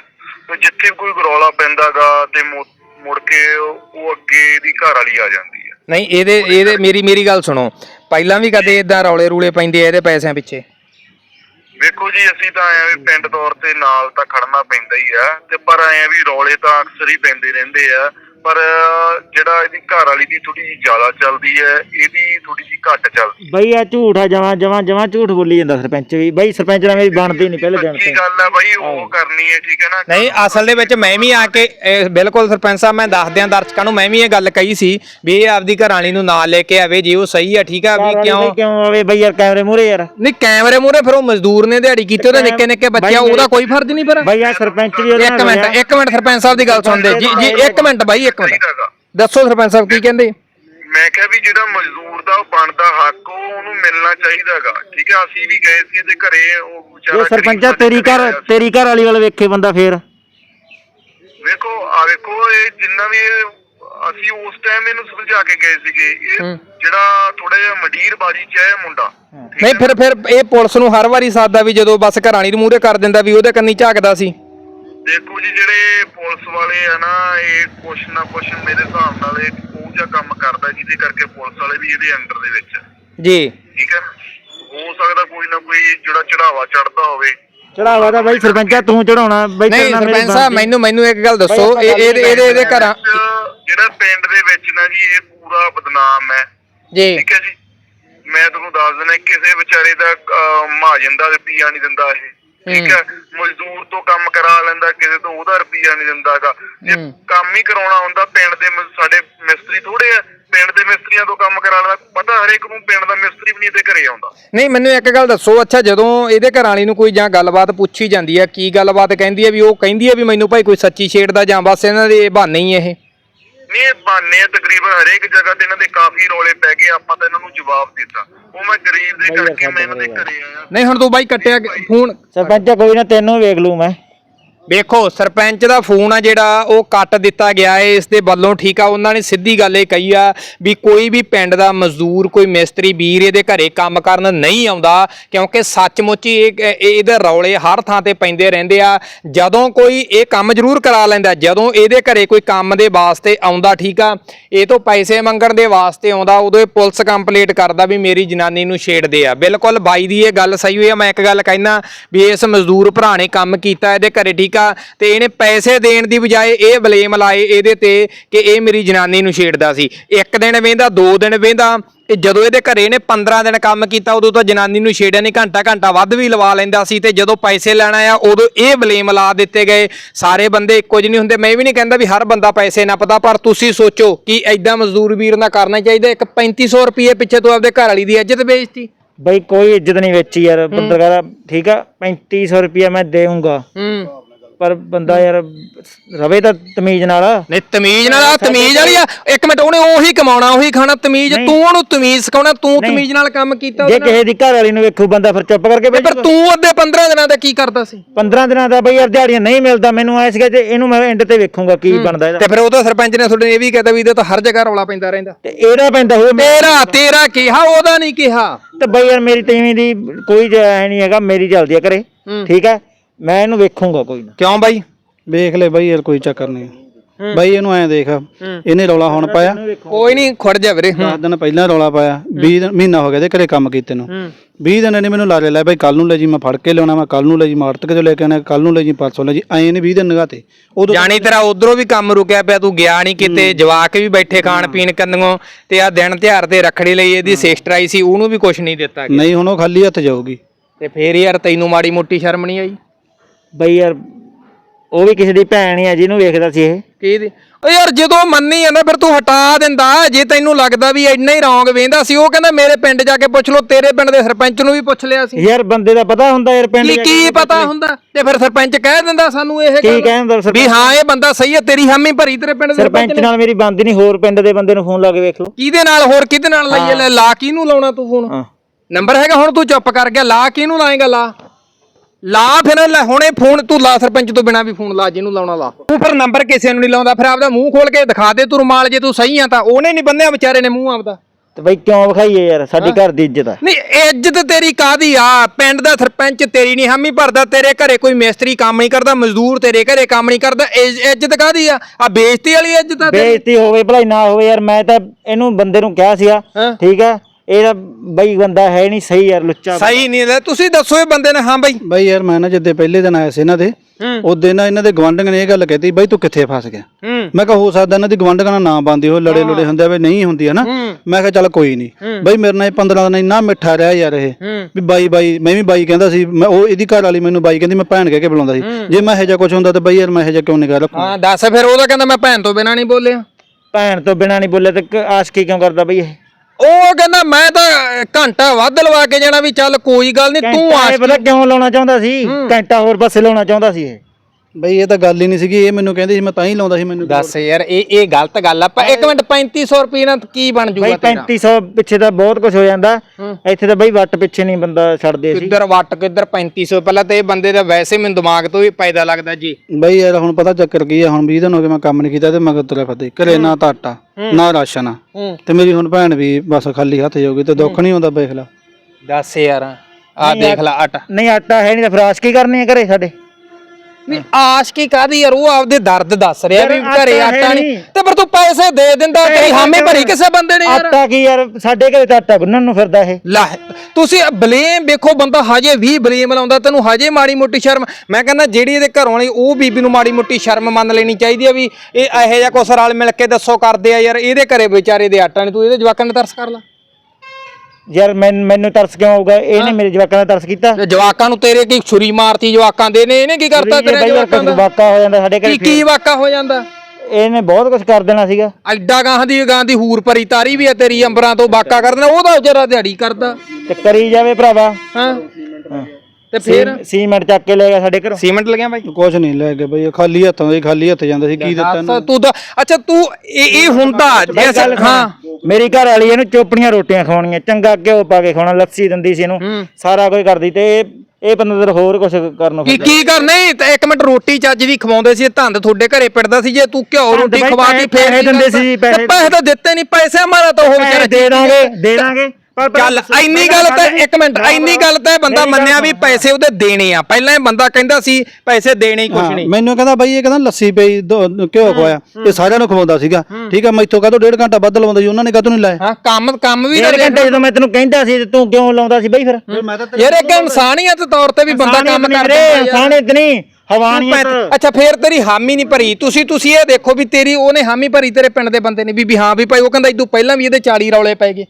ਤੇ ਜਿੱਥੇ ਕੋਈ ਗਰੌਲਾ ਪੈਂਦਾਗਾ ਤੇ ਮੁ- ਮੁੜ ਕੇ ਉਹ ਅੱਗੇ ਇਹਦੀ ਘਰ ਵਾਲੀ ਆ ਜਾਂਦੀ ਹੈ ਨਹੀਂ ਇਹਦੇ ਇਹਦੇ ਮੇਰੀ ਮੇਰੀ ਗੱਲ ਸੁਣੋ। ਪਹਿਲਾਂ ਵੀ ਕਦੇ ਇਦਾਂ ਰੌਲੇ ਰੂਲੇ ਪੈਂਦੇ ਆ ਇਹਦੇ ਪੈਸਿਆਂ ਪਿੱਛੇ? ਵੇਖੋ ਜੀ ਅਸੀਂ ਤਾਂ ਐਂ ਵੀ ਪਿੰਡ ਤੌਰ ਤੇ ਨਾਲ ਤਾਂ ਖੜਨਾ ਪੈਂਦਾ ਹੀ ਆ ਤੇ ਪਰ ਐਂ ਵੀ ਰੌਲੇ ਤਾਂ ਅਕਸਰ ਹੀ ਪੈਂਦੇ ਰਹਿੰਦੇ ਆ। ਪਰ ਜਿਹੜਾ ਇਹਦੀ ਘਰ ਵਾਲੀ ਦੀ ਥੋੜੀ ਜਿਹੀ ਜ਼ਿਆਦਾ ਚੱਲਦੀ ਹੈ ਇਹਦੀ ਥੋੜੀ ਜਿਹੀ ਘੱਟ ਚੱਲਦੀ ਬਈ ਆ ਝੂਠ ਆ ਜਮਾ ਜਮਾ ਜਮਾ ਝੂਠ ਬੋਲੀ ਜਾਂਦਾ ਸਰਪੰਚ ਵੀ। ਬਈ ਸਰਪੰਚ ਨਾਲ ਮੇਰੀ ਬਣਦੀ ਨਹੀਂ ਪਹਿਲੇ ਦਿਨ ਕੀ ਤੋਂ। ਗੱਲ ਹੈ ਬਾਈ ਉਹ ਕਰਨੀ ਹੈ ਠੀਕ ਹੈ ਨਾ? ਨਹੀਂ ਅਸਲ ਦੇ ਵਿੱਚ ਮੈਂ ਵੀ ਆ ਕੇ ਇਹ ਬਿਲਕੁਲ ਸਰਪੰਚ ਸਾਹਿਬ ਮੈਂ ਦੱਸ ਦਿਆਂ ਦਰਸ਼ਕਾਂ ਨੂੰ ਮੈਂ ਵੀ ਇਹ ਗੱਲ ਕਹੀ ਸੀ ਵੀ ਇਹ ਆਪਦੀ ਘਰਾਣੀ ਨੂੰ ਨਾਲ ਲੈ ਕੇ ਆਵੇ ਜੇ ਉਹ ਸਹੀ ਆ ਠੀਕ ਆ ਵੀ ਕਿਉਂ ਕਿਉਂ ਆਵੇ? ਬਈ ਯਾਰ ਕੈਮਰੇ ਮੂਰੇ ਯਾਰ। ਨਹੀਂ ਕੈਮਰੇ ਮੂਰੇ ਫਿਰ ਉਹ ਮਜ਼ਦੂਰ ਨੇ ਦਿਹਾੜੀ ਕੀਤੀ ਉਹਦੇ ਨਿੱਕੇ ਨਿੱਕੇ ਬੱਚੇ ਆ ਉਹਦਾ ਕੋਈ ਫਰਜ਼ ਨਹੀਂ ਫਿਰ। ਬਈ ਆ ਸਰਪੰਚ ਵੀ ਉਹਦੇ ਇੱਕ ਨਾਲ ਮਿੰਟ। ਇੱਕ ਮਿੰਟ ਸਰਪੰਚ ਸਾਹਿਬ ਦੀ ਗੱਲ ਸੁਣਦੇ। ਜੀ ਜੀ ਇੱਕ ਮਿੰਟ ਬਾਈ ਇੱਕ ਮਿੰਟ। ਦੱਸੋ ਸਰਪੰਚ ਸਾਹਿਬ ਕੀ ਕਹਿੰਦੇ? ਮੈਂ ਕਿਹਾ ਵੀ ਜਿਹੜਾ ਮਜ਼ਦੂਰ ਦਾ ਉਹ ਬਣਦਾ ਹੱਕ ਉਹ ਉਹਨੂੰ ਮਿਲਣਾ ਚਾਹੀਦਾਗਾ। ਠੀਕ ਹੈ ਅਸੀਂ ਵੀ ਗਏ ਸੀ ਇਹਦੇ ਘਰੇ ਉਹ ਵਿਚਾਰਾ ਜੇ ਸਰਪੰਚਾ ਤੇਰੀ ਘਰ। ਤੇਰੀ ਘਰ ਵਾਲੀ ਵੱਲ ਵੇਖੇ ਬੰਦਾ ਫੇਰ। ਵੇਖੋ ਆ ਵੇਖੋ ਇਹ ਜਿੰਨਾ ਵੀ ਇਹ- ਅਸੀਂ ਉਸ ਟਾਈਮ ਇਹਨੂੰ ਸਮਝਾ ਕੇ ਗਏ ਸੀਗੇ। ਇਹ ਜਿਹੜਾ ਥੋੜਾ ਜਿਹਾ ਮੰਡੀਰ ਬਾਜੀ ਚ ਹੈ ਇਹ ਮੁੰਡਾ। ਠੀਕ ਨਹੀਂ ਫਿਰ ਫਿਰ ਇਹ ਪੁਲਿਸ ਨੂੰ ਹਰ ਵਾਰੀ ਸਾਦਾ ਵੀ ਜਦੋਂ ਬਸ ਘਰਾਣੀ ਦੇ ਮੂਹਰੇ ਕਰ ਦਿੰਦਾ ਵੀ ਉਹਦੇ ਕੰਨੀ ਝਾਕਦਾ ਸੀ। ਦੇਖੋ ਜੀ ਜਿਹੜੇ ਪੁਲਿਸ ਵਾਲੇ ਆ ਨਾ ਇਹ ਕੁਛ ਨਾ ਕੁਛ ਮੇਰੇ ਹਿਸਾਬ ਨਾਲ ਇਹ ਉਹ ਜਿਹਾ ਕੰਮ ਕਰਦਾ ਜਿਹਦੇ ਕਰਕੇ ਪੁਲਿਸ ਵਾਲੇ ਵੀ ਇਹਦੇ ਅੰਡਰ ਦੇ ਵਿੱਚ ਆ। ਜੀ। ਠੀਕ ਹੈ ਹੋ ਸਕਦਾ ਕੋਈ ਨਾ ਕੋਈ ਜਿਹੜਾ ਚੜਾਵਾ ਚੜਦਾ ਹੋਵੇ। ਚੜਾਵਾ ਤਾਂ ਬਾਈ ਸਰਪੰਚਾ ਤੂੰ ਚੜਾਉਣਾ ਬਾਈ ਨਹੀਂ ਤੇਰੇ ਨਾਲ ਮੇਰੀ ਸਰਪੰਚ ਸਾਹਿਬ। ਮੈਨੂੰ ਮੈਨੂੰ ਇੱਕ ਗੱਲ ਦੱਸੋ ਇਹ ਇਹਦੇ ਇਹਦੇ ਇਹਦੇ ਘਰਾਂ ਵਿੱਚ ਜਿਹੜਾ ਪਿੰਡ ਦੇ ਵਿੱਚ ਨਾ ਜੀ ਇਹ ਪੂਰਾ ਬਦਨਾਮ ਹੈ। ਜੀ। ਠੀਕ ਹੈ ਜੀ? ਮੈਂ ਤੁਹਾਨੂੰ ਦੱਸ ਦਿੰਦਾ ਕਿਸੇ ਵਿਚਾਰੇ ਦਾ ਅਹ, ਮਹਾਜਨ ਦਾ ਰੁਪਈਆ ਨਹੀਂ ਦਿੰਦਾ ਇਹ। ਠੀਕ ਹੈ ਮਜ਼ਦੂਰ ਤੋਂ ਕੰਮ ਕਰਾ ਲੈਂਦਾ ਕਿਸੇ ਤੋਂ ਉਹਦਾ ਰੁਪਈਆ ਨਹੀਂ ਦਿੰਦਾਗਾ। ਜੇ। ਕੰਮ ਹੀ ਕਰਾਉਣਾ ਹੁੰਦਾ ਪਿੰਡ ਦੇ ਸਾਡੇ ਮਿਸਤਰੀ ਥੋੜੇ ਆ ਪਿੰਡ ਦੇ ਮਿਸਤਰੀਆਂ ਤੋਂ ਕੰਮ ਕਰਾ ਲੈਂਦਾ ਪਤਾ ਹਰੇਕ ਨੂੰ ਪਿੰਡ ਦਾ ਮਿਸਤਰੀ ਵੀ ਨਹੀਂ ਤੇ ਘਰੇ ਆਉਂਦਾ। ਨਹੀਂ ਮੈਨੂੰ ਇੱਕ ਗੱਲ ਦੱਸੋ ਅੱਛਾ ਜਦੋਂ ਇਹਦੇ ਘਰ ਵਾਲੀ ਨੂੰ ਕੋਈ ਜਾਂ ਗੱਲਬਾਤ ਪੁੱਛੀ ਜਾਂਦੀ ਹੈ ਕੀ ਗੱਲਬਾਤ ਕਹਿੰਦੀ ਹੈ ਵੀ ਉਹ ਕਹਿੰਦੀ ਹੈ ਵੀ ਮੈਨੂੰ ਭਾਈ ਕੋਈ ਸੱਚੀ ਛੇੜਦਾ ਜਾਂ ਬਸ ਇਹਨਾਂ ਦੇ ਬਹਾਨੇ ਹੀ ਇਹ? ਨਹੀਂ ਇਹ ਬਹਾਨੇ ਆ ਤਕਰੀਬਨ ਹਰੇਕ ਜਗ੍ਹਾ ਤੇ ਇਹਨਾਂ ਦੇ ਕਾਫੀ ਰੌਲੇ ਪੈ ਗਏ ਆਪਾਂ ਤਾਂ ਇਹਨਾਂ ਨੂੰ ਜਵਾਬ ਦਿੱਤਾ। ਉਹ ਮੈਂ ਗਰੀਬ ਦੇ ਕਰਕੇ ਮੈਂ ਇਹਨਾਂ ਦੇ ਘਰੇ ਆਇਆ। ਨਹੀਂ ਹੁਣ ਤੂੰ ਬਾਈ ਕੱਟਿਆ ਫੋਨ। ਸਰਪੰਚਾ ਕੋਈ ਨਾ ਤੈਨੂੰ ਵੇਖ ਲੂ ਮੈਂ। ਵੇਖੋ, ਸਰਪੰਚ ਦਾ ਫੋਨ ਆ ਜਿਹੜਾ, ਉਹ ਕੱਟ ਦਿੱਤਾ ਗਿਆ ਹੈ ਇਸ ਦੇ ਵੱਲੋਂ ਠੀਕ ਆ। ਉਹਨਾਂ ਨੇ ਸਿੱਧੀ ਗੱਲ ਇਹ ਕਹੀ ਆ ਵੀ ਕੋਈ ਵੀ ਪਿੰਡ ਦਾ ਮਜ਼ਦੂਰ, ਕੋਈ ਮਿਸਤਰੀ, ਵੀਰ ਇਹਦੇ ਘਰੇ ਕੰਮ ਕਰਨ ਨਹੀਂ ਆਉਂਦਾ, ਕਿਉਂਕਿ ਸੱਚਮੁੱਚ ਹੀ ਇਹ- ਇਹਦੇ ਰੌਲੇ ਹਰ ਥਾਂ ਤੇ ਪੈਂਦੇ ਰਹਿੰਦੇ ਆ। ਜਦੋਂ ਕੋਈ ਇਹ ਕੰਮ ਜ਼ਰੂਰ ਕਰਾ ਲੈਂਦਾ, ਜਦੋਂ ਇਹਦੇ ਘਰੇ ਕੋਈ ਕੰਮ ਦੇ ਵਾਸਤੇ ਆਉਂਦਾ, ਠੀਕ ਆ, ਇਹ ਤੋਂ ਪੈਸੇ ਮੰਗਣ ਦੇ ਵਾਸਤੇ ਆਉਂਦਾ, ਉਦੋਂ ਇਹ ਪੁਲਿਸ ਕੰਪਲੀਟ ਕਰਦਾ ਵੀ ਮੇਰੀ ਜਨਾਨੀ ਨੂੰ ਛੇੜਦੇ ਆ। ਬਿਲਕੁਲ ਬਾਈ ਦੀ ਇਹ ਗੱਲ ਸਹੀ ਹੋਈ ਆ। ਮੈਂ ਇੱਕ ਗੱਲ ਕਹਿਣਾ ਵੀ ਇਸ ਮਜ਼ਦੂਰ ਭਰਾ ਨੇ ਕੰਮ ਕੀਤਾ, ਇਹਦੇ ਘਰੇ ਠੀਕ ਆ ਤੇ ਇਹਨੇ ਪੈਸੇ ਦੇਣ ਦੀ ਬਜਾਏ ਇਹ ਬਲੇਮ ਲਾਏ ਇਹਦੇ ਤੇ ਕਿ ਇਹ ਮੇਰੀ ਜਨਾਨੀ ਨੂੰ ਛੇੜਦਾ ਸੀ। ਇੱਕ ਦਿਨ ਵੇਂਦਾ ਦੋ ਦਿਨ ਵੇਂਦਾ ਤੇ ਜਦੋਂ ਇਹਦੇ ਘਰੇ ਇਹਨੇ 15 ਦਿਨ ਕੰਮ ਕੀਤਾ ਉਦੋਂ ਤਾਂ ਜਨਾਨੀ ਨੂੰ ਛੇੜਿਆ ਨਹੀਂ ਘੰਟਾ ਘੰਟਾ ਵੱਧ ਵੀ ਲਵਾ ਲੈਂਦਾ ਸੀ ਤੇ ਜਦੋਂ ਪੈਸੇ ਲੈਣਾ ਆ ਉਦੋਂ ਇਹ ਬਲੇਮ ਲਾ ਦਿੱਤੇ ਗਏ। ਸਾਰੇ ਬੰਦੇ ਇੱਕੋ ਜਿਹੇ ਨਹੀਂ ਹੁੰਦੇ। ਮੈਂ ਵੀ ਨਹੀਂ ਕਹਿੰਦਾ ਵੀ ਹਰ ਬੰਦਾ ਪੈਸੇ ਨਾ ਪਤਾ ਪਰ ਤੁਸੀਂ ਸੋਚੋ ਕਿ ਐਦਾਂ ਮਜ਼ਦੂਰ ਵੀਰ ਨਾਲ ਕਰਨਾ ਚਾਹੀਦਾ। ਇੱਕ 3500 ਰੁਪਏ ਪਿੱਛੇ ਤੂੰ ਆਪਦੇ ਘਰ ਵਾਲੀ ਦੀ ਇੱਜ਼ਤ ਵੇਚਤੀ। ਬਾਈ ਕੋਈ ਇੱਜ਼ਤ ਨਹੀਂ ਵੇਚੀ ਯਾਰ ਬੰਦਾ ਕਹਿੰਦਾ ਠੀਕ ਆ 3500 ਰੁਪਿਆ ਮੈਂ ਦੇਊਂਗਾ। ਹੂੰ। ਪਰ ਬੰਦਾ ਯਾਰ ਰਵੇ ਤਾਂ ਤਮੀਜ਼ ਨਾਲ। ਨਹੀਂ ਤਮੀਜ਼ ਨਾਲ ਆ ਤਮੀਜ਼ ਵਾਲੀ ਆ। ਇੱਕ ਮਿੰਟ ਉਹਨੇ ਉਹੀ ਕਮਾਉਣਾ ਉਹੀ ਖਾਣਾ ਤਮੀਜ਼। ਤੂੰ ਉਹਨੂੰ ਤਮੀਜ਼ ਸਿਖਾਉਣਾ ਤੂੰ। ਤਮੀਜ਼ ਨਾਲ ਕੰਮ ਕੀਤਾ ਜੇ। ਕਿਸੇ ਦੀ ਘਰ ਵਾਲੀ ਨੂੰ ਵੇਖੂ ਬੰਦਾ ਫਿਰ ਚੁੱਪ ਕਰਕੇ ਬੈਠ ਪਰ ਤੂੰ ਅੱਧੇ 15 ਦਿਨਾਂ ਦਾ ਕੀ ਕਰਦਾ ਸੀ? 15 ਦਿਨਾਂ ਦਾ ਬਈ ਯਾਰ ਦਿਹਾੜੀਆਂ ਨਹੀਂ ਮਿਲਦਾ ਮੈਨੂੰ ਆਇਆ ਸੀਗਾ ਤੇ ਇਹਨੂੰ ਮੈਂ ਐਂਡ ਤੇ ਵੇਖੂੰਗਾ ਕੀ ਬਣਦਾ ਇਹਦਾ। ਤੇ ਫਿਰ ਉਹ ਤਾਂ ਸਰਪੰਚ ਨੇ ਤੁਹਾਡੇ ਇਹ ਵੀ ਕਹਤਾ ਵੀ ਇਹਦੇ ਤਾਂ ਹਰ ਜਗ੍ਹਾ ਰੌਲਾ ਪੈਂਦਾ ਰਹਿੰਦਾ। ਤੇ ਇਹਦਾ ਪੈਂਦਾ ਹੋਵੇ ਤੇਰਾ ਤੇਰਾ ਕਿਹਾ ਉਹਦਾ ਨਹੀਂ ਕਿਹਾ। ਤੇ ਬਈ ਯਾਰ ਮੇਰੀ ਤੀਵੀਂ ਦੀ ਕੋਈ ਐ ਨਹੀਂ ਹੈਗਾ ਮੇਰੀ ਚੱਲਦੀ ਆ ਘਰੇ। ਠੀਕ ਹੈ? ਮੈਂ ਇਹਨੂੰ ਵੇਖੂੰਗਾ ਕੋਈ ਨਾ। ਕਿਉਂ ਬਾਈ? ਵੇਖ ਲੈ ਬਾਈ ਯਾਰ ਕੋਈ ਚੱਕਰ ਨਹੀਂ। ਬਾਈ ਇਹਨੂੰ ਐਂ ਦੇਖ। ਇਹਨੇ ਰੌਲਾ ਹੁਣ ਪਾਇਆ। ਕੋਈ ਨਹੀਂ ਖੜ ਜਾ ਵੀਰੇ। 10 ਦਿਨ ਪਹਿਲਾਂ ਰੌਲਾ ਪਾਇਆ। 20 ਦਿਨ ਮਹੀਨਾ ਹੋ ਗਿਆ ਤੇ ਘਰੇ ਕੰਮ ਕੀਤੇ ਨੂੰ। 20 ਦਿਨ ਇਹਨੇ ਮੈਨੂੰ ਲਾਰੇ ਲੈ ਬਾਈ ਕੱਲ ਨੂੰ ਲੈ ਜੀ ਮੈਂ ਫੜ ਕੇ ਲਿਆਉਣਾ ਮੈਂ ਕੱਲ ਨੂੰ ਲੈ ਜੀ ਮਾਰਤ ਕੇ ਲੈ ਕੇ ਆਣਾ ਕੱਲ ਨੂੰ ਲੈ ਜੀ ਪਰਸੋਂ ਲੈ ਜੀ ਐਂ ਨੇ 20 ਦਿਨ ਨਗਾਤੇ ਉਦੋਂ ਜਾਣੀ ਤੇਰਾ ਉਧਰੋਂ ਵੀ ਕੰਮ ਰੁਕਿਆ ਪਿਆ ਤੂੰ ਗਿਆ ਨਹੀਂ ਕਿਤੇ ਜਵਾਕ ਵੀ ਬੈਠੇ ਖਾਣ ਪੀਣ ਕੰਨੋਂ ਤੇ ਆ ਦਿਨ ਤਿਉਹਾਰ ਤੇ ਰੱਖੜੀ ਲਈ ਇਹਦੀ ਸਿਸਟਰ ਆਈ ਸੀ ਉਹਨੂੰ ਵੀ ਕੁਝ ਨਹੀਂ ਦਿੱਤਾ ਗਿਆ। ਨਹੀਂ ਹੁਣ ਉਹ ਖਾਲੀ ਹੱਥ ਜਾਊਗੀ। ਤੇ ਫੇਰ ਯਾਰ ਤੈਨੂੰ ਮਾੜੀ ਮੋਟੀ ਸ਼ਰਮ ਨਹੀਂ ਆਈ? ਬਈ ਯਾਰ ਉਹ ਵੀ ਕਿਸੇ ਦੀ ਭੈਣ ਹੀ ਆ ਜਿਹਨੂੰ ਵੇਖਦਾ ਸੀ ਇਹ। ਕੀ ਦੀ? ਓ ਯਾਰ ਜਦੋਂ ਮੰਨੀ ਜਾਂਦਾ ਫਿਰ ਤੂੰ ਹਟਾ ਦਿੰਦਾ। ਜੇ ਤੈਨੂੰ ਲੱਗਦਾ ਵੀ ਇੰਨਾ ਹੀ ਰੌਂਗ ਵੇਂਦਾ ਸੀ ਉਹ ਕਹਿੰਦਾ ਮੇਰੇ ਪਿੰਡ ਜਾ ਕੇ ਪੁੱਛ ਲਓ ਤੇਰੇ ਪਿੰਡ ਦੇ ਸਰਪੰਚ ਨੂੰ ਵੀ ਪੁੱਛ ਲਿਆ ਸੀ। ਯਾਰ ਬੰਦੇ ਦਾ ਪਤਾ ਹੁੰਦਾ ਯਾਰ ਪਿੰਡ ਕੀ ਜਾ ਕੀ ਕੇ ਪਤਾ ਹੁੰਦਾ? ਤੇ ਫਿਰ ਸਰਪੰਚ ਕਹਿ ਦਿੰਦਾ ਸਾਨੂੰ ਇਹ ਕੀ ਗੱਲ। ਕਹਿੰਦਾ ਵੀ ਸਰਪੰਚ? ਹਾਂ ਇਹ ਬੰਦਾ ਸਹੀ ਹੈ ਤੇਰੀ ਹਾਮੀ ਭਰੀ ਤੇਰੇ ਪਿੰਡ ਦੇ ਸਰਪੰਚ ਨਾਲ ਮੇਰੀ ਬੰਦੀ ਨਹੀਂ ਹੋਰ ਪਿੰਡ ਦੇ ਬੰਦੇ ਨੂੰ ਫੋਨ ਲਾ ਕੇ ਵੇਖ ਲਓ। ਕਿਹਦੇ ਨਾਲ ਹੋਰ ਕਿਹਦੇ ਨਾਲ ਲਾਈਏ? ਲੈ ਲਾ ਕਿਹਨੂੰ ਲਾਉਣਾ ਤੂੰ ਫੋਨ? ਹਾਂ। ਨੰਬਰ ਹੈਗਾ ਹੁਣ ਤੂੰ ਚੁੱਪ ਕਰ ਗਿਆ ਲਾ ਕਿਹਨੂੰ ਲਾਏਗਾ ਲਾ? ਲਾ ਫਿਰ ਲੈ ਹੁਣੇ ਫੋਨ ਤੂੰ ਲਾ ਸਰਪੰਚ ਤੋਂ ਬਿਨਾ ਵੀ ਫੋਨ ਲਾ ਜਿਹਨੂੰ ਲਾਉਣਾ ਲਾ। ਤੂੰ ਫਿਰ ਨੰਬਰ ਕਿਸੇ ਨੂੰ ਨਹੀਂ ਲਾਉਂਦਾ ਫਿਰ ਆਪਦਾ ਮੂੰਹ ਖੋਲ ਕੇ ਦਿਖਾ ਦੇ ਤੂੰ ਰੁਮਾਲ ਜੇ ਤੂੰ ਸਹੀ ਆ ਤਾਂ। ਉਹਨੇ ਨਹੀਂ ਬੰਨਿਆ ਵਿਚਾਰੇ ਨੇ ਮੂੰਹ ਆਪਦਾ। ਤੇ ਬਈ ਕਿਉਂ ਵਿਖਾਈਏ ਯਾਰ? ਸਾਡੀ ਘਰ ਦੀ ਇੱਜ਼ਤ ਆ। ਨਹੀਂ ਇੱਜ਼ਤ ਤੇਰੀ ਕਾਦੀ ਆ? ਪਿੰਡ ਦਾ ਸਰਪੰਚ ਤੇਰੀ ਨਹੀਂ ਹਾਮੀ ਭਰਦਾ ਤੇਰੇ ਘਰੇ ਕੋਈ ਮਿਸਤਰੀ ਕੰਮ ਨਹੀਂ ਕਰਦਾ ਮਜ਼ਦੂਰ ਤੇਰੇ ਘਰੇ ਕੰਮ ਨਹੀਂ ਕਰਦਾ। ਇੱਜ਼- ਇੱਜ਼ਤ ਕਾਦੀ ਆ? ਆ ਬੇਇੱਜ਼ਤੀ ਵਾਲੀ ਇੱਜ਼ਤ ਆ ਤੇਰੀ। ਬੇਇੱਜ਼ਤੀ ਹੋਵੇ ਭਲਾਈ ਨਾ ਹੋਵੇ ਯਾਰ ਮੈਂ ਤਾਂ ਇਹਨੂੰ ਬੰਦੇ ਨੂੰ ਕਿਹਾ ਸੀਗਾ ਹਾਂ। ਠੀਕ ਆ ਇਹਦਾ ਬਈ ਬੰਦਾ ਹੈ ਨਹੀਂ ਸਹੀ ਯਾਰ ਲੁੱਚਾ ਸਹੀ ਨਹੀਂ ਲੈ ਤੁਸੀਂ ਦੱਸੋ ਇਹ ਬੰਦੇ ਨੇ ਹਾਂ ਬਾਈ। ਬਾਈ ਯਾਰ ਮੈਂ ਨਾ ਜਿੱਦੇ ਪਹਿਲੇ ਦਿਨ ਆਇਆ ਸੀ ਇਹਨਾਂ ਦੇ ਉਹਦੇ ਨਾ ਇਹਨਾਂ ਦੇ ਗਵਾਂਢੀਆਂ ਨੇ ਇਹ ਗੱਲ ਕਹਿਤੀ ਬਾਈ ਤੂੰ ਕਿੱਥੇ ਫਸ ਗਿਆ? ਹੂੰ। ਮੈਂ ਕਿਹਾ ਹੋ ਸਕਦਾ ਇਹਨਾਂ ਦੀ ਗਵਾਂਢੀਆਂ ਨਾਲ ਨਾ ਬੰਦੀ ਹੋ ਲੜੇ ਲੁੜੇ ਹੁੰਦੇ ਆ ਵੀ ਨਹੀਂ ਹੁੰਦੀ ਹੈ। ਨਾ ਮੈਂ ਕਿਹਾ ਚੱਲ ਕੋਈ ਨਹੀਂ। ਬਾਈ ਮੇਰੇ ਨਾਲ ਇਹ 15 ਦਿਨ ਇੰਨਾ ਮਿੱਠਾ ਰਿਹਾ ਯਾਰ ਇਹ ਵੀ ਬਾਈ ਬਾਈ ਮੈਂ ਵੀ ਬਾਈ ਕਹਿੰਦਾ ਸੀ ਮੈਂ ਉਹ ਇਹਦੀ ਘਰ ਵਾਲੀ ਮੈਨੂੰ ਬਾਈ ਕਹਿੰਦੀ ਮੈਂ ਭੈਣ ਕਹਿ ਕੇ ਬੁਲਾਉਂਦਾ ਸੀ। ਜੇ ਮੈਂ ਇਹੋ ਜਿਹਾ ਕੁਝ ਹੁੰਦਾ ਤਾਂ ਬਾਈ ਯਾਰ ਮੈਂ ਇਹੋ ਜਿਹਾ ਕਿਉਂ ਨਿਗਾਹ ਰੱਖੂ? ਹਾਂ ਦੱਸ ਫਿਰ ਉਹਦਾ ਕਹਿੰਦਾ ਮੈਂ ਭੈਣ ਤੋਂ ਬਿਨਾ ਨਹੀਂ ਬੋਲਿਆ। ਭੈਣ ਤੋਂ ਬਿਨਾ ਨਹੀਂ ਬੋਲੇ ਤੇ ਕ- ਆਸ਼ਕੀ ਕਿਉਂ ਕਰਦਾ ਬਈ ਇਹ? ਉਹ ਕਹਿੰਦਾ ਮੈਂ ਤਾਂ ਘੰਟਾ ਵੱਧ ਲਵਾ ਕੇ ਜਾਣਾ ਵੀ ਚੱਲ ਕੋਈ ਗੱਲ ਨਹੀਂ ਤੂੰ ਆ ਪਤਾ ਕਿਉਂ ਲਾਉਣਾ ਚਾਹੁੰਦਾ ਸੀ? ਘੰਟਾ ਹੋਰ ਪਾਸੇ ਲਾਉਣਾ ਚਾਹੁੰਦਾ ਸੀ ਇਹ। ਬਾਈ ਇਹ ਤਾਂ ਗੱਲ ਹੀ ਨਹੀਂ ਸੀਗੀ ਇਹ ਮੈਨੂੰ ਕਹਿੰਦੀ ਸੀ ਮੈਂ ਤਾਂ ਹੀ ਲਾਉਂਦਾ ਸੀ ਮੈਨੂੰ ਦੱਸ ਯਾਰ ਇਹ ਇਹ ਗਲਤ ਗੱਲ ਆ। ਪਰ ਇੱਕ ਮਿੰਟ 3500 ਰੁਪਏ ਨਾਲ ਕੀ ਬਣ ਬਈ ਜੂਗਾ ਤੇਰਾ 3500 ਪਿੱਛੇ ਤਾਂ ਬਹੁਤ ਕੁਝ ਹੋ ਜਾਂਦਾ। ਇੱਥੇ ਤਾਂ ਬਈ ਵੱਟ ਪਿੱਛੇ ਨਹੀਂ ਬੰਦਾ ਛੱਡਦੇ ਸੀ ਕਿੱਧਰ ਵੱਟ ਕਿੱਧਰ 3500 ਪਹਿਲਾਂ ਤਾਂ ਇਹ ਬੰਦੇ ਦਾ ਵੈਸੇ ਮੈਨੂੰ ਦਿਮਾਗ ਤੋਂ ਵੀ ਪੈਦਾ ਲੱਗਦਾ ਜੀ। ਬਾਈ ਯਾਰ ਹੁਣ ਪਤਾ ਚੱਕਰ ਕੀ ਆ ਹੁਣ 20 ਦਿਨ ਹੋ ਗਏ ਮੈਂ ਕੰਮ ਨਹੀਂ ਕੀਤਾ ਤੇ ਮਗਰ ਤੁਰਿਆ ਫਤੇ ਘਰੇ ਨਾ ਤਾਂ ਆਟਾ ਨਾ ਰਾਸ਼ਨ। ਹੂੰ। ਤੇ ਮੇਰੀ ਹੁਣ ਭੈਣ ਵੀ ਬਸ ਖਾਲੀ ਹੱਥ ਜਾਊਗੀ ਤੇ ਦੁੱਖ ਨਹੀਂ ਹੁੰਦਾ ਵੇਖ ਲਾ। ਦੱਸ ਯਾਰ ਆ ਦੇਖ ਲੈ ਅਟ ਨਹੀਂ ਆਟਾ ਹੈ ਨਹੀਂ ਤਾਂ ਫਿਰ ਆਸ਼ਕੀ ਕਰਨੀ ਹੈ ਘਰੇ ਸਾਡੇ? ਨਹੀਂ ਆਸ਼ ਕੀ ਕਾਦੀ ਯਾਰ ਉਹ ਆਪਦੇ ਦਰਦ ਦੱਸ ਰਿਹਾ ਵੀ ਘਰੇ ਆਟਾ ਨਹੀਂ। ਤੇ ਫਿਰ ਤੂੰ ਪੈਸੇ ਦੇ ਦਿੰਦਾ ਤੇਰੀ ਹਾਮੀ ਭਰੀ ਕਿਸੇ ਬੰਦੇ ਨੇ ਯਾਰ। ਆਟਾ ਕੀ ਯਾਰ ਸਾਡੇ ਘਰੇ ਤਾਂ ਆਟਾ ਗੁੰਨਣ ਨੂੰ ਫਿਰਦਾ ਇਹ। ਲੈ ਤੁਸੀਂ ਬਲੇਮ ਵੇਖੋ ਬੰਦਾ ਹਜੇ ਵੀ ਬਲੇਮ ਲਾਉਂਦਾ ਤੈਨੂੰ ਹਜੇ ਮਾੜੀ ਮੋਟੀ ਸ਼ਰਮ। ਮੈਂ ਕਹਿੰਦਾ ਜਿਹੜੀ ਇਹਦੇ ਘਰੋਂ ਵਾਲੀ ਉਹ ਬੀਬੀ ਨੂੰ ਮਾੜੀ ਮੋਟੀ ਸ਼ਰਮ ਮੰਨ ਲੈਣੀ ਚਾਹੀਦੀ ਆ ਵੀ ਇਹ ਇਹੋ ਜਿਹਾ ਕੁਛ ਰਲ ਮਿਲ ਕੇ ਦੱਸੋ ਕਰਦੇ ਆ ਯਾਰ। ਇਹਦੇ ਘਰੇ ਵਿਚਾਰੇ ਦੇ ਆਟਾ ਨਹੀਂ ਤੂੰ ਇਹਦੇ ਜਵਾਕਾਂ ਨੇ ਤਰਸ ਕਰ ਲਾ। ਯਾਰ ਮੈਨ- ਮੈਨੂੰ ਤਰਸ ਕਿਉਂ ਆਊਗਾ? ਇਹਨੇ ਮੇਰੇ ਜਵਾਕਾਂ ਦਾ ਤਰਸ ਕੀਤਾ। ਤੇ ਜਵਾਕਾਂ ਨੂੰ ਤੇਰੇ ਕੀ ਛੁਰੀ ਮਾਰਤੀ ਜਵਾਕਾਂ ਦੇ? ਨੇ ਇਹਨੇ ਕੀ ਕਰਤਾ ਤੇਰੇ ਜਵਾਕਾਂ ਦਾ? ਵਾਕਾ ਹੋ ਜਾਂਦਾ ਸਾਡੇ ਘਰੇ ਕੀ ਵਾਕਾ ਹੋ ਜਾਂਦਾ? ਇਹਨੇ ਬਹੁਤ ਕੁਝ ਕਰ ਦੇਣਾ ਸੀਗਾ। ਐਡਾ ਗਾਂ ਦੀ ਗਾਂ ਦੀ ਹੂਰ ਭਰੀ ਤਾਰੀ ਵੀ ਆ ਤੇਰੀ ਅੰਬਰਾਂ ਤੋਂ ਵਾਕਾ ਕਰਦਾ ਉਹਦਾ ਜਰਾ ਦਿਹਾੜੀ ਕਰਦਾ। ਤੇ ਕਰੀ ਜਾਵੇ ਭਰਾਵਾ। ਹਾਂ। ਤੇ ਫੇਰ? ਸੀਮੈਂਟ ਚੱਕ ਕੇ ਲੈ ਗਿਆ ਸਾਡੇ ਘਰੋਂ। ਸੀਮੈਂਟ ਲੱਗਿਆ ਬਾਈ? ਕੁਝ ਨਹੀਂ ਲੈ ਕੇ ਬਈ ਖਾਲੀ ਹੱਥਾਂ ਦੇ ਖਾਲੀ ਹੱਥ ਜਾਂਦਾ ਸੀ ਕੀ ਦਿੱਤਾ ਤੂੰ ਤਾਂ ਅੱਛਾ ਤੂੰ ਇਹ ਇਹ ਹੁੰਦਾ ਜੇ ਹਾਂ। ਮੇਰੀ ਘਰ ਵਾਲੀ ਇਹਨੂੰ ਚੋਪੜੀਆਂ ਰੋਟੀਆਂ ਖਵਾਉਣੀਆਂ ਚੰਗਾ ਘਿਓ ਪਾ ਕੇ ਖਵਾਉਣਾ ਲੱਸੀ ਦਿੰਦੀ ਸੀ ਇਹਨੂੰ। ਸਾਰਾ ਕੁਝ ਕਰਦੀ ਤੇ ਇਹ ਇਹ ਬੰਦਾ ਤਾਂ ਹੋਰ ਕੁਝ ਕਰਨ ਨੂੰ ਕੀ ਕੀ ਕਰ ਨਹੀਂ ਤੇ ਇੱਕ ਮਿੰਟ ਰੋਟੀ ਚੱਜ ਦੀ ਖਵਾਉਂਦੇ ਸੀ ਧੰਦ ਤੁਹਾਡੇ ਘਰੇ ਪਿੜਦਾ ਸੀ ਜੇ ਤੂੰ ਘਿਓ ਰੋਟੀ ਬਾਈ ਖਵਾ ਕੇ ਪੈਸੇ ਫੇਰ ਦਿੰਦੇ ਸੀ ਪੈਸੇ। ਪੈਸੇ ਤਾਂ ਦਿੱਤੇ ਨਹੀਂ ਪੈਸੇ ਮਾਰਾ ਤਾਂ ਉਹ ਵਿਚਾਰਾ ਦੇ ਦਾਂਗੇ ਦੇ ਦਾਂਗੇ ਚੱਲ ਇੰਨੀ ਗੱਲ ਤਾਂ ਇੱਕ ਮਿੰਟ ਇੰਨੀ ਗੱਲ ਤਾਂ ਬੰਦਾ ਮੰਨਿਆ ਵੀ। ਪੈਸੇ ਉਹਦੇ ਦੇਣੇ ਆ। ਪਹਿਲਾਂ ਇਹ ਬੰਦਾ ਕਹਿੰਦਾ ਸੀ ਪੈਸੇ ਦੇਣੇ ਹੀ ਕੁਛ ਨਹੀਂ। ਮੈਨੂੰ ਕਹਿੰਦਾ ਬਾਈ ਇਹ ਕਹਿੰਦਾ ਲੱਸੀ ਪਈ ਘਿਓ ਖਵਾਇਆ। ਇਹ ਸਾਰਿਆਂ ਨੂੰ ਖਵਾਉਂਦਾ ਸੀਗਾ। ਠੀਕ ਹੈ ਮੈਥੋਂ ਕਾਹਤੋਂ ਡੇਢ ਘੰਟਾ ਵੱਧ ਲਵਾਉਂਦਾ ਸੀ ਉਹਨਾਂ ਨੇ ਕਾਹਤੋਂ ਨਹੀਂ ਲਾਇਆ? ਹਾਂ ਕੰਮ ਕੰਮ ਵੀ ਡੇਢ ਘੰਟੇ ਜਦੋਂ। ਮੈਂ ਤੈਨੂੰ ਕਹਿੰਦਾ ਸੀ ਤੇ ਤੂੰ ਕਿਉਂ ਲਾਉਂਦਾ ਸੀ ਬਈ ਫਿਰ? ਮੈਂ ਤਾਂ ਯਾਰ ਇੱਕ ਇਨਸਾਨੀਅਤ ਤੌਰ ਤੇ ਵੀ ਬੰਦਾ ਕੰਮ ਕਰਦਾ। ਇਨਸਾਨੀਅਤ ਨਹੀਂ ਹਵਾਨੀਅਤ ਅੱਛਾ ਫੇਰ ਤੇਰੀ ਹਾਮੀ ਨਹੀਂ ਭਰੀ। ਤੁਸੀਂ ਤੁਸੀਂ ਇਹ ਦੇਖੋ ਵੀ ਤੇਰੀ ਉਹਨੇ ਹਾਮੀ ਭਰੀ ਤੇਰੇ ਪਿੰਡ ਦੇ ਬੰਦੇ ਨੇ। ਵੀ ਵੀ ਹਾਂ ਵੀ ਭਾਈ ਉਹ ਕਹਿੰਦਾ ਇਦੋਂ ਪਹਿਲਾਂ ਵੀ ਇਹਦੇ 40 ਰੌਲੇ ਪੈ ਗਏ।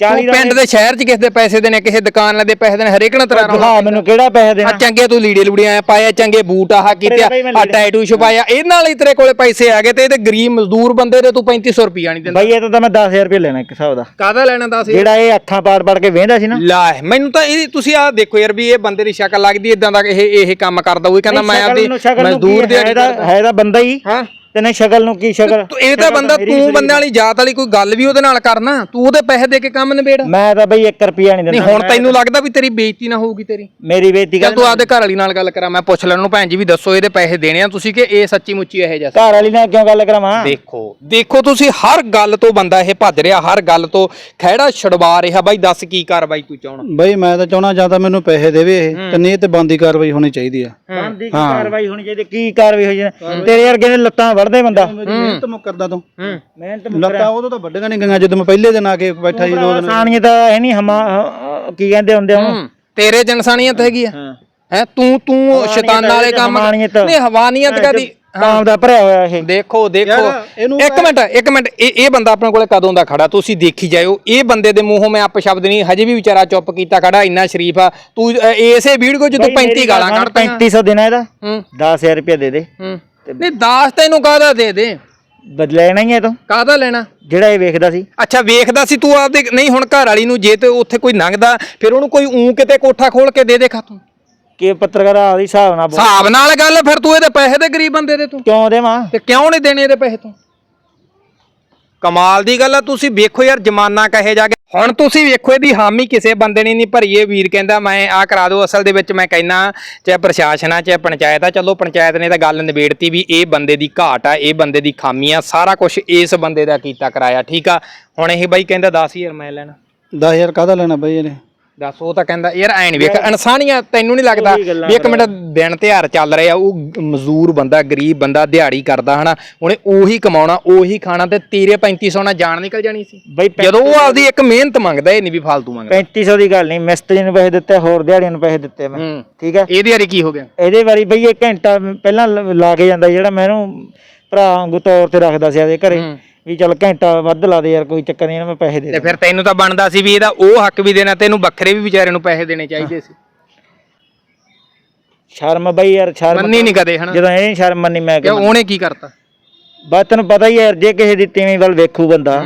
40 ਤੂੰ ਪਿੰਡ ਦੇ ਸ਼ਹਿਰ 'ਚ ਕਿਸੇ ਦੇ ਪੈਸੇ ਦੇਣੇ ਕਿਸੇ ਦੁਕਾਨ ਵਾਲੇ ਦੇ ਪੈਸੇ ਦੇਣੇ ਹਰੇਕ ਨਾਲ ਤੇਰਾ ਦਿਖਾ ਮੈਨੂੰ ਕਿਹੜਾ ਪੈਸੇ ਆ ਦੇਣਾ ਚੰਗੇ ਤੂੰ ਲੀੜੇ ਲੁੜੇ ਆਏ ਪਾਇਆ ਚੰਗੇ ਬੂਟ ਆਹ ਕੀਤੇ ਬਈ ਮੈਂ ਆ ਟੈਟੂ ਛਪਾਇਆ ਇਹ ਨਾਲ ਹੀ ਤੇਰੇ ਕੋਲੇ ਪੈਸੇ ਆ ਗਏ ਤੇ ਇਹਦੇ ਗਰੀਬ ਮਜ਼ਦੂਰ ਬੰਦੇ ਦੇ ਤੂੰ 3500 ਰੁਪਿਆ ਨਹੀਂ ਦਿੰਦਾ। ਬਈ ਇਹ ਤਾਂ ਮੈਂ 10000 ਰੁਪਏ ਲੈਣਾ ਇੱਕ ਹਿਸਾਬ ਦਾ। ਕਾਹਦਾ ਲੈਣਾ ਦੱਸ ਯਾਰ? ਜਿਹੜਾ ਇਹ ਅੱਖਾਂ ਪਾੜ ਪਾੜ ਕੇ ਵੇਂਦਾ ਸੀ ਨਾ। ਲੈ ਮੈਨੂੰ ਤਾਂ ਇਹ ਤੁਸੀਂ ਆਹ ਦੇਖੋ ਯਾਰ ਵੀ ਇਹ ਬੰਦੇ ਦੀ ਸ਼ਕਲ ਲੱਗਦੀ ਇਦਾਂ ਦਾ ਇਹ ਇਹ ਕੰਮ ਕਰਦਾ ਉਹ ਕਹਿੰਦਾ ਮੈਂ ਆਪਦੀ ਮਜ਼ਦੂਰ ਕੀ ਦੇ ਹੈ ਦਾ ਹੈ ਦਾ ਬੰਦਾ ਹੀ। ਹਾਂ। ਤੇ ਨਹੀਂ ਸ਼ਕਲ ਨੂੰ ਕੀ ਸ਼ਕਲ? ਤੂੰ ਇਹ ਤਾਂ ਬੰਦਾ ਤੂੰ ਬੰਦੇ ਵਾਲੀ ਜਾਤ ਵਾਲੀ ਕੋਈ ਗੱਲ ਵੀ ਉਹਦੇ ਨਾਲ ਕਰਨਾ? ਤੂੰ ਉਹਦੇ ਪੈਸੇ ਦੇ ਕੇ ਕੰਮ ਨਿਬੇੜ। ਮੈਂ ਤਾਂ ਬਈ 1 ਰੁਪਿਆ ਨਹੀਂ ਨਹੀਂ ਦਿੰਦਾ। ਹੁਣ ਤੈਨੂੰ ਲੱਗਦਾ ਵੀ ਤੇਰੀ ਬੇਇੱਜ਼ਤੀ ਨਾ ਹੋਊਗੀ ਤੇਰੀ? ਮੇਰੀ ਬੇਇੱਜ਼ਤੀ ਕਰ ਤੂੰ ਆਪਦੇ ਘਰ ਵਾਲੀ ਨਾਲ ਗੱਲ ਕਰਾਂ ਮੈਂ ਪੁੱਛ ਲੈਣ ਨੂੰ ਭੈਣ ਜੀ ਵੀ ਦੱਸੋ ਇਹਦੇ ਪੈਸੇ ਦੇਣੇ ਆ ਤੁਸੀਂ ਕਿ ਇਹ ਸੱਚੀ ਮੁੱਚੀ ਇਹ ਜਿਹਾ ਘਰ ਵਾਲੀ ਨਾਲ ਕਿਉਂ ਗੱਲ ਕਰਾਵਾਂ? ਦੇਖੋ ਦੇਖੋ ਤੁਸੀਂ ਹਰ ਗੱਲ ਤੋਂ ਬੰਦਾ ਇਹ ਭੱਜ ਰਿਹਾ ਹਰ ਗੱਲ ਤੋਂ ਖਹਿੜਾ ਛਡਵਾ ਰਿਹਾ। ਬਾਈ ਦੱਸ ਕੀ ਕਾਰਵਾਈ ਤੂੰ ਚਾਹਣਾ ਬਈ ਮੈਂ ਤਾਂ ਚਾਹਣਾ ਜਾਂ ਤਾਂ ਮੈਨੂੰ ਪੈਸੇ ਦੇਵੇ ਇਹ ਤੇ ਨਹੀਂ ਤੇ ਬੰਦੀ ਕਾਰਵਾਈ ਹੋਣੀ ਚਾਹੀਦੀ ਆ। ਬੰਦੀ ਕਾਰਵਾਈ ਹੋਣੀ ਚਾਹੀਦੀ ਕੀ ਕਾਰਵਾਈ ਹੋਈ ਜਾਣੀ? ਤੇਰੇ ਵਰਗੇ ਨੇ ਲੱਤਾਂ ਵੜਦੇ ਬੰਦਾ। ਮਿਹਨਤ ਮੁੱਕ ਕਰਦਾ ਤੂੰ ਮਿਹਨਤ ਲੱਤਾਂ ਉਦੋਂ ਤਾਂ ਵੱਡੀਆਂ ਨਹੀਂ ਗਈਆਂ ਜਦੋਂ ਮੈਂ ਪਹਿਲੇ ਦਿਨ ਆ ਕੇ ਬੈਠਾ ਸੀ ਦੋ ਦਿਨ ਸਾਨੀਆਂ ਤਾਂ ਹੈ ਨਹੀਂ ਹਮਾ ਕੀ ਕਹਿੰਦੇ ਹੁੰਦੇ ਉਹਨੂੰ? ਹੂੰ। ਤੇਰੇ ਚ ਇਨਸਾਨੀਅਤ ਹੈਗੀ ਆ ਹਾਂ। ਹੈ ਤੂੰ ਤੂੰ ਸ਼ੈਤਾਨ ਵਾਲੇ ਕੰਮ। ਨਹੀਂ ਹਵਾਨੀਅਤ ਕਾਦੀ ਕਾਮ ਦਾ ਭਰਿਆ ਹੋਇਆ ਇਹ। ਦੇਖੋ ਦੇਖੋ। ਇੱਕ ਮਿੰਟ ਇੱਕ ਮਿੰਟ। ਇਹ ਇਹ ਬੰਦਾ ਆਪਣੇ ਕੋਲੇ ਕਦੋਂ ਦਾ ਖੜਾ? ਤੁਸੀਂ ਦੇਖੀ ਜਾਇਓ। ਇਹ ਬੰਦੇ ਦੇ ਮੂੰਹੋਂ ਮੈਂ ਆਪ ਸ਼ਬਦ ਨਹੀਂ ਹਜੇ ਵੀ ਵਿਚਾਰਾ ਚੁੱਪ ਕੀਤਾ ਖੜਾ ਇੰਨਾ ਸ਼ਰੀਫ ਆ। ਤੂੰ ਇਸੇ ਵੀਡੀਓ 'ਚ ਤੂੰ 35 ਗਾਲਾਂ ਕੱਢਦਾ 3500 ਦੇਣਾ ਇਹਦਾ। ਹੂੰ। 10000 ਰੁਪਏ ਦੇ ਦੇ। ਹੂੰ। ਨਹੀਂ ਦਾਸ ਤੈਨੂੰ ਕਾਹਦਾ ਦੇ ਦੇ? ਬਦਲੇ ਨਹੀਂ ਹੈ ਤੂੰ। ਕਾਹਦਾ ਲੈਣਾ? ਜਿਹੜਾ ਇਹ ਵੇਖਦਾ ਸੀ। ਅੱਛਾ ਵੇਖਦਾ ਸੀ ਤੂੰ ਆਪਦੇ ਨਹੀਂ ਹੁਣ ਘਰ ਵਾਲੀ ਨੂੰ ਜੇ ਤੇ ਉੱਥੇ ਕੋਈ ਲੰਘਦਾ ਫਿਰ ਉਹਨੂੰ ਕੋਈ ਊਂ ਕਿਤੇ ਕੋਠਾ ਖੋਲ ਕੇ ਦੇ ਦੇ ਖਾਤੋਂ? ਕਿ ਪੱਤਰਕਾਰ ਆਦੀ ਹਿਸਾਬ ਨਾਲ ਬੋਲ। ਹਿਸਾਬ ਨਾਲ ਗੱਲ ਫਿਰ ਤੂੰ ਇਹਦੇ ਪੈਸੇ ਦੇ ਗਰੀਬ ਬੰਦੇ ਦੇ ਤੂੰ। ਕਿਉਂ ਦੇਵਾਂ? ਤੇ ਕਿਉਂ ਨਹੀਂ ਦੇਣੇ ਇਹਦੇ ਪੈਸੇ ਤੂੰ? ਕਮਾਲ ਦੀ ਗੱਲ ਆ ਤੁਸੀਂ ਵੇਖੋ ਯਾਰ ਜਮਾਨਾ ਕਹੇ ਜਾ ਹੁਣ ਤੁਸੀਂ ਵੇਖੋ ਇਹਦੀ ਹਾਮੀ ਕਿਸੇ ਬੰਦੇ ਨੇ ਨਹੀਂ ਭਰੀ ਇਹ ਵੀਰ ਕਹਿੰਦਾ ਮੈਂ ਆ ਕਰਾ ਦਿਓ, ਅਸਲ ਦੇ ਵਿੱਚ ਮੈਂ ਕਹਿਣਾ ਚਾਹੇ ਪ੍ਰਸ਼ਾਸਨ ਆ, ਚਾਹੇ ਪੰਚਾਇਤ ਆ, ਚਲੋ ਪੰਚਾਇਤ ਨੇ ਤਾਂ ਗੱਲ ਨਿਬੇੜਤੀ ਵੀ ਇਹ ਬੰਦੇ ਦੀ ਘਾਟ ਆ, ਇਹ ਬੰਦੇ ਦੀ ਖਾਮੀ ਆ, ਸਾਰਾ ਕੁਝ ਇਸ ਬੰਦੇ ਦਾ ਕੀਤਾ ਕਰਾਇਆ, ਠੀਕ ਆ? ਹੁਣ ਇਹ ਬਾਈ ਕਹਿੰਦਾ 10000 ਮੈਂ ਲੈਣਾ। 10000 ਕਾਹਦਾ ਲੈਣਾ ਬਾਈ ਇਹਨੇ? ਦੱਸ ਉਹ ਤਾਂ ਕਹਿੰਦਾ ਯਾਰ ਐ ਨਹੀਂ ਵੇਖ ਇਨਸਾਨੀਅਤ ਤੈਨੂੰ ਨਹੀਂ ਲੱਗਦਾ ਵੀ ਇੱਕ ਮਿੰਟ ਦਿਨ ਤਿਉਹਾਰ ਚੱਲ ਰਹੇ ਆ ਉਹ ਮਜ਼ਦੂਰ ਬੰਦਾ ਗਰੀਬ ਬੰਦਾ ਦਿਹਾੜੀ ਕਰਦਾ ਹਨਾ? ਉਹਨੇ ਉਹੀ ਕਮਾਉਣਾ ਉਹੀ ਖਾਣਾ ਤੇ ਤੇਰੇ 3500 ਨਾਲ ਜਾਨ ਨਿਕਲ ਜਾਣੀ ਸੀ। ਬਈ ਜਦੋਂ ਉਹ ਆਪਦੀ ਇੱਕ ਮਿਹਨਤ ਮੰਗਦਾ ਇਹ ਨਹੀਂ ਵੀ ਫालतू ਮੰਗਦਾ। 3500 ਦੀ ਗੱਲ ਨਹੀਂ ਮਿਸਤਰੀ ਨੂੰ ਪੈਸੇ ਦਿੱਤੇ ਹੋਰ ਦਿਹਾੜੀਆਂ ਨੂੰ ਪੈਸੇ ਦਿੱਤੇ ਮੈਂ ਠੀਕ ਹੈ? ਇਹਦੀ ਵਾਰੀ ਕੀ ਹੋ ਗਿਆ? ਇਹਦੇ ਵਾਰੀ ਬਈ ਇਹ ਘੰਟਾ ਪਹਿਲਾਂ ਲ- ਕੇ ਜਾਂਦਾ ਜਿਹੜਾ ਮੈਂ ਇਹਨੂੰ ਭਰਾ ਵਾਂਗੂ ਤੌਰ ਤੇ ਰੱਖਦਾ ਸੀ ਆਦੇ ਘਰੇ। ਵੀ ਚਲ ਘੰਟਾ ਵੱਧ ਲਾ ਦੇ ਯਾਰ ਕੋਈ ਚੱਕਰ ਨਹੀਂ ਇਹਨੂੰ ਮੈਂ ਪੈਸੇ ਦੇ ਤੇ ਫਿਰ ਤੈਨੂੰ ਤਾਂ ਬਣਦਾ ਸੀ ਵੀ ਇਹਦਾ ਉਹ ਹੱਕ ਵੀ ਦੇਣਾ ਤੈਨੂੰ ਵੱਖਰੇ ਵੀ ਵਿਚਾਰੇ ਨੂੰ ਪੈਸੇ ਦੇਣੇ ਚਾਹੀਦੇ ਸੀ। ਸ਼ਰਮ ਬਈ ਯਾਰ ਸ਼ਰਮ ਮੰਨੀ ਨਹੀਂ ਕਦੇ ਹਨਾ? ਜਦੋਂ ਇਹ ਸ਼ਰਮ ਮੰਨੀ ਮੈਂ ਕਿ ਉਹਨੇ ਕੀ ਕਰਤਾ? ਬਸ ਤੈਨੂੰ ਪਤਾ ਹੀ ਹੈ ਯਾਰ ਜੇ ਕਿਸੇ ਦੀ ਤੀਵੀਂ ਵੱਲ ਵੇਖੂ ਬੰਦਾ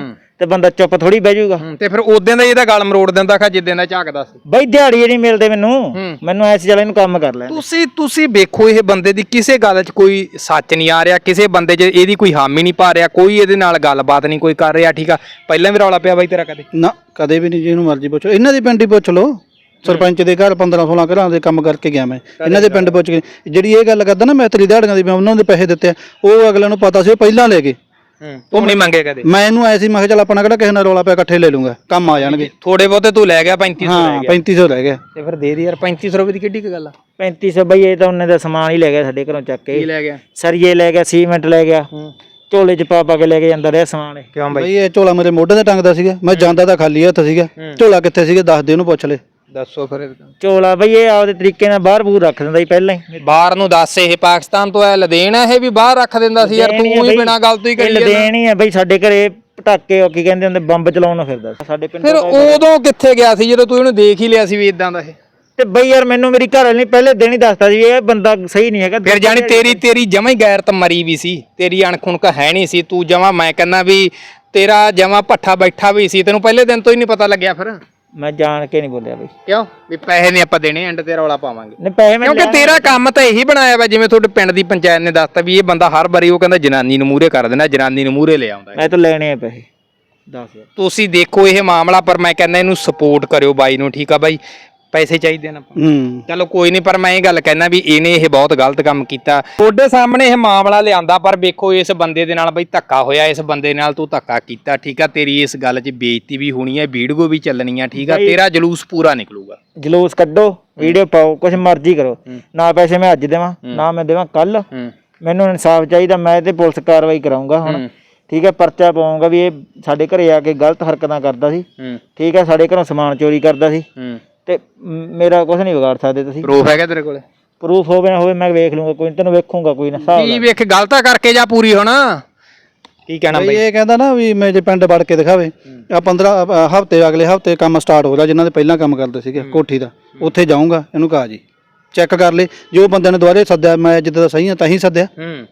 ਤੇ ਬੰਦਾ ਚੁੱਪ ਥੋੜੀ ਬਹਿ ਜਾਊਗਾ। ਹੂੰ, ਤੇ ਫਿਰ ਉਦੋਂ ਦਾ ਇਹਦਾ ਗਲ ਮਰੋੜ ਦਿੰਦਾ ਖਾ ਜਿੱਦਾਂ ਦਾ ਝਾਕਦਾ ਸੀ ਬਈ ਦਿਹਾੜੀ ਨਹੀਂ ਮਿਲਦੇ ਮੈਨੂੰ। ਮੈਨੂੰ ਐਸੀ ਚੱਲ ਇਹਨੂੰ ਕੰਮ ਕਰ ਲੈ ਤੁਸੀਂ ਤੁਸੀਂ ਵੇਖੋ ਇਹ ਬੰਦੇ ਦੀ ਕਿਸੇ ਗੱਲ 'ਚ ਕੋਈ ਸੱਚ ਨਹੀਂ ਆ ਰਿਹਾ ਕਿਸੇ ਬੰਦੇ 'ਚ ਇਹਦੀ ਕੋਈ ਹਾਮੀ ਨਹੀਂ ਪਾ ਰਿਹਾ ਕੋਈ ਇਹਦੇ ਨਾਲ ਗੱਲਬਾਤ ਨਹੀਂ ਕੋਈ ਕਰ ਰਿਹਾ ਠੀਕ ਆ? ਪਹਿਲਾਂ ਵੀ ਰੌਲਾ ਪਿਆ ਬਾਈ ਤੇਰਾ ਕਦੇ? ਨਾ ਕਦੇ ਵੀ ਨਹੀਂ ਜਿਹਨੂੰ ਮਰਜ਼ੀ ਪੁੱਛੋ। ਇਹਨਾਂ ਦੀ ਪਿੰਡ ਹੀ ਪੁੱਛ ਲਓ। ਸਰਪੰਚ ਦੇ ਘਰ 15 16 ਘਰਾਂ ਦੇ ਕੰਮ ਕਰਕੇ ਗਿਆ ਮੈਂ। ਇਹਨਾਂ ਦੇ ਪਿੰਡ ਪੁੱਛ ਕੇ। ਜਿਹੜੀ ਇਹ ਗੱਲ ਕਰਦਾ ਨਾ ਮੈਂ ਤੇਰੀ ਦਿਹਾੜੀਆਂ ਦੀ ਮੈਂ ਉਹਨਾਂ ਦੇ ਪੈਸੇ ਦਿੱਤੇ ਆ, ਉਹ ਅਗਲੇ ਨੂੰ ਪਤਾ ਸੀ ਉਹ ਪਹਿਲਾਂ ਲੈ ਗਏ। ਤੂੰ ਨਹੀਂ ਮੰਗੇ ਕਦੇ? ਮੈਂ ਇਹਨੂੰ ਐ ਸੀ ਮੈਂ ਕਿਹਾ ਚੱਲ ਆਪਣਾ ਕਿਹੜਾ ਕਿਸੇ ਨਾਲ ਰੌਲਾ ਪਿਆ ਇਕੱਠੇ ਲੈ ਲੂੰਗਾ ਕੰਮ ਆ ਜਾਣਗੇ। ਥੋੜੇ ਬਹੁਤੇ ਤੂੰ ਲੈ ਗਿਆ 3500 ਹਾਂ ਲੈ ਗਿਆ। 3500 ਰਹਿ ਗਿਆ। ਤੇ ਫਿਰ ਦੇ ਦੇ ਯਾਰ 3500 ਰੁਪਏ ਦੀ ਕਿੱਡੀ ਕੁ ਗੱਲ ਆ? 3500 ਬਈ ਇਹ ਤਾਂ ਉਹਨੇ ਦਾ ਸਮਾਨ ਹੀ ਲੈ ਗਿਆ ਸਾਡੇ ਘਰੋਂ ਚੱਕ ਕੇ। ਕੀ ਲੈ ਗਿਆ? ਸਰੀਏ ਲੈ ਗਿਆ ਸੀਮੈਂਟ ਲੈ ਗਿਆ। ਹੂੰ। ਝੋਲੇ ਚ ਪਾ ਪਾ ਕੇ ਲੈ ਕੇ ਜਾਂਦਾ ਰਿਹਾ ਸਮਾਨ ਇਹ। ਕਿਉਂ ਬਾਈ? ਬਈ ਇਹ ਝੋਲਾ ਮੇਰੇ ਮੋਢੇ ਤੇ ਟੰਗਦਾ ਸੀਗਾ। ਮੈਂ ਜਾਂਦਾ ਤਾਂ ਖਾਲੀ ਹੱਥ ਸੀਗਾ। ਝੋਲਾ ਕਿੱਥੇ ਸੀਗਾ? ਦੱਸ ਦੇ ਉਹਨੂੰ ਪੁੱਛ ਲੈ। ਦੱਸੋ ਫਿਰ। ਝੋਲਾ ਬਈ ਇਹ ਆਪਦੇ ਤਰੀਕੇ ਨਾਲ ਬਾਹਰ ਬੂਰ ਰੱਖ ਦਿੰਦਾ ਸੀ ਪਹਿਲਾਂ ਹੀ। ਬਾਹਰ ਨੂੰ ਦੱਸ ਇਹ ਪਾਕਿਸਤਾਨ ਤੋਂ ਐ ਲਦੇਣ ਆ ਇਹ ਵੀ ਬਾਹਰ ਰੱਖ ਦਿੰਦਾ ਸੀ ਯਾਰ ਤੂੰ ਹੀ ਬਿਨਾ ਗੱਲ ਤੋਂ ਹੀ ਕਰੀ ਜਾਂਦਾ। ਦੇਣ ਹੀ ਆ ਬਈ ਸਾਡੇ ਘਰੇ ਪਟਾਕੇ ਉਹ ਕੀ ਕਹਿੰਦੇ ਹੁੰਦੇ ਬੰਬ ਚਲਾਉਣ ਨੂੰ ਫਿਰਦਾ ਸੀ। ਸਾਡੇ ਪਿੰਡ ਫਿਰ ਉਦੋਂ ਕਿੱਥੇ ਗਿਆ ਸੀ ਜਦੋਂ ਤੂੰ ਇਹਨੂੰ ਦੇਖ ਹੀ ਲਿਆ ਸੀ ਵੀ ਇਦਾਂ ਦਾ ਇਹ? ਤੇ ਬਈ ਯਾਰ ਮੈਨੂੰ ਮੇਰੀ ਘਰ ਵਾਲੀ ਪਹਿਲੇ ਦਿਨ ਹੀ ਦੱਸਤਾ ਸੀ ਇਹ ਬੰਦਾ ਸਹੀ ਨਹੀਂ ਹੈਗਾ ਫਿਰ ਜਾਣੀ ਤੇਰੀ ਤੇਰੀ ਜਮਾ ਹੀ ਗੈਰਤ ਮਰੀ ਵੀ ਸੀ ਤੇਰੀ ਅਣਖੁਣਕ ਹੈ ਨਹੀਂ ਸੀ ਤੂੰ ਜਮਾ ਮੈਂ ਕਹਿੰਦਾ ਵੀ ਤੇਰਾ ਜਮਾ ਪੱਠਾ ਬੈਠਾ ਵੀ ਸੀ ਤੈਨੂੰ ਪਹਿਲੇ ਦਿਨ ਤੋਂ ਹੀ ਨਹੀਂ ਪਤਾ ਲੱਗਿਆ ਫਿਰ। ਮੈਂ ਜਾਣ ਕੇ ਨਹੀਂ ਬੋਲਿਆ ਬਈ। ਕਿਉਂ? ਵੀ ਪੈਸੇ ਨਹੀਂ ਆਪਾਂ ਦੇਣੇ ਐਂਡ ਤੇ ਰੌਲਾ ਪਾਵਾਂਗੇ। ਨੇ ਪੈਸੇ ਮੈਂ ਕਿਉਂਕਿ ਤੇਰਾ ਕੰਮ ਤਾਂ ਇਹੀ ਬਣਾਇਆ ਵਾ ਜਿਵੇਂ ਤੁਹਾਡੇ ਪਿੰਡ ਦੀ ਪੰਚਾਇਤ ਨੇ ਦੱਸਤਾ ਵੀ ਇਹ ਬੰਦਾ ਹਰ ਵਾਰੀ ਉਹ ਕਹਿੰਦਾ ਜਨਾਨੀ ਨੂੰ ਮੂਹਰੇ ਕਰ ਦੇਣਾ ਜਨਾਨੀ ਨੂੰ ਮੂਹਰੇ ਲੈ ਆਉਂਦਾ ਹੈ। ਮੈਂ ਤਾਂ ਲੈਣੇ ਆ ਪੈਸੇ। 10000 ਤੁਸੀਂ ਦੇਖੋ ਇਹ ਮਾਮਲਾ ਪਰ ਮੈਂ ਕਹਿੰਦਾ ਇਹਨੂੰ ਸਪੋਰਟ ਕਰਿਓ ਬਾਈ ਨੂੰ ਠੀਕ ਆ ਬਾਈ? ਪੈਸੇ ਚਾਹੀਦੇ ਨੇ ਆਪਾਂ ਹੂੰ। ਚਲੋ ਕੋਈ ਨਹੀਂ ਪਰ ਮੈਂ ਇਹ ਗੱਲ ਕਹਿਣਾ ਵੀ ਇਹਨੇ ਇਹ ਬਹੁਤ ਗਲਤ ਕੰਮ ਕੀਤਾ। ਤੁਹਾਡੇ ਸਾਹਮਣੇ ਇਹ ਮਾਮਲਾ ਲਿਆਂਦਾ ਪਰ ਵੇਖੋ ਇਸ ਬੰਦੇ ਦੇ ਨਾਲ ਬਈ ਧੱਕਾ ਹੋਇਆ ਇਸ ਬੰਦੇ ਨਾਲ ਤੂੰ ਧੱਕਾ ਕੀਤਾ ਠੀਕ ਆ? ਤੇਰੀ ਇਸ ਗੱਲ 'ਚ ਬੇਇੱਜ਼ਤੀ ਵੀ ਹੋਣੀ ਹੈ ਵੀਡੀਓ ਵੀ ਚੱਲਣੀ ਆ ਠੀਕ ਆ? ਤੇਰਾ ਜਲੂਸ ਪੂਰਾ ਨਿਕਲੂਗਾ। ਜਲੂਸ ਕੱਢੋ ਵੀਡੀਓ ਪਾਓ ਕੁਝ ਮਰਜ਼ੀ ਕਰੋ। ਨਾ ਪੈਸੇ ਮੈਂ ਅੱਜ ਦੇਵਾਂ ਨਾ ਮੈਂ ਦੇਵਾਂ ਕੱਲ ਹੂੰ। ਮੈਨੂੰ ਇਨਸਾਫ ਚਾਹੀਦਾ ਮੈਂ ਤੇ ਪੁਲਿਸ ਕਾਰਵਾਈ ਕਰਾਉਂਗਾ ਹੁਣ। ਠੀਕ ਹੈ ਪਰਚਾ ਪਾਉਂਗਾ ਵੀ ਇਹ ਸਾਡੇ ਘਰੇ ਆ ਕੇ ਗਲਤ ਹਰਕਤਾਂ ਕਰਦਾ ਸੀ। ਹੂੰ। ਠੀਕ ਹੈ ਸਾਡੇ ਘਰੋਂ ਸਮਾਨ ਚੋਰੀ ਕਰਦਾ ਸੀ। ਹੂੰ। ਤੇ ਮੇਰਾ ਕੁਝ ਨਹੀਂ ਵਿਗਾੜ ਸਕਦੇ ਤੁਸੀਂ। ਪ੍ਰੂਫ ਹੈਗਾ ਤੇਰੇ ਕੋਲੇ? ਪ੍ਰੂਫ ਹੋਵੇ ਨਾ ਹੋਵੇ ਮੈਂ ਵੇਖ ਲੂੰਗਾ ਕੋਈ ਨੀ, ਤੈਨੂੰ ਵੇਖੂੰਗਾ ਕੋਈ ਨਾ ਹਿਸਾਬ ਕੀ ਵੇਖ ਗਲਤਾ ਕਰਕੇ ਜਾ ਪੂਰੀ ਹੁਣ? ਕੀ ਕਹਿਣਾ ਬਈ ਬਈ? ਇਹ ਕਹਿੰਦਾ ਨਾ ਵੀ ਮੈਂ ਜੇ ਪਿੰਡ ਵੜ ਕੇ ਦਿਖਾਵੇ ਆ 15 ਹਫ਼ਤੇ ਅਗਲੇ ਹਫ਼ਤੇ ਕੰਮ ਸਟਾਰਟ ਹੋ ਰਿਹਾ ਜਿਨ੍ਹਾਂ ਦੇ ਪਹਿਲਾਂ ਕੰਮ ਕਰਦੇ ਸੀਗੇ ਕੋਠੀ ਦਾ। ਉੱਥੇ ਜਾਊਂਗਾ ਇਹਨੂੰ ਕਹਾ ਜੀ। ਚੈੱਕ ਕਰ ਲੈ ਜੋ ਬੰਦੇ ਨੇ ਦੁਬਾਰੇ ਸੱਦਿਆ ਮੈਂ ਜਿੱਦਾਂ ਦਾ ਸਹੀ ਹਾਂ ਤਾਂ ਹੀ ਸੱਦਿਆ। ਹੂੰ।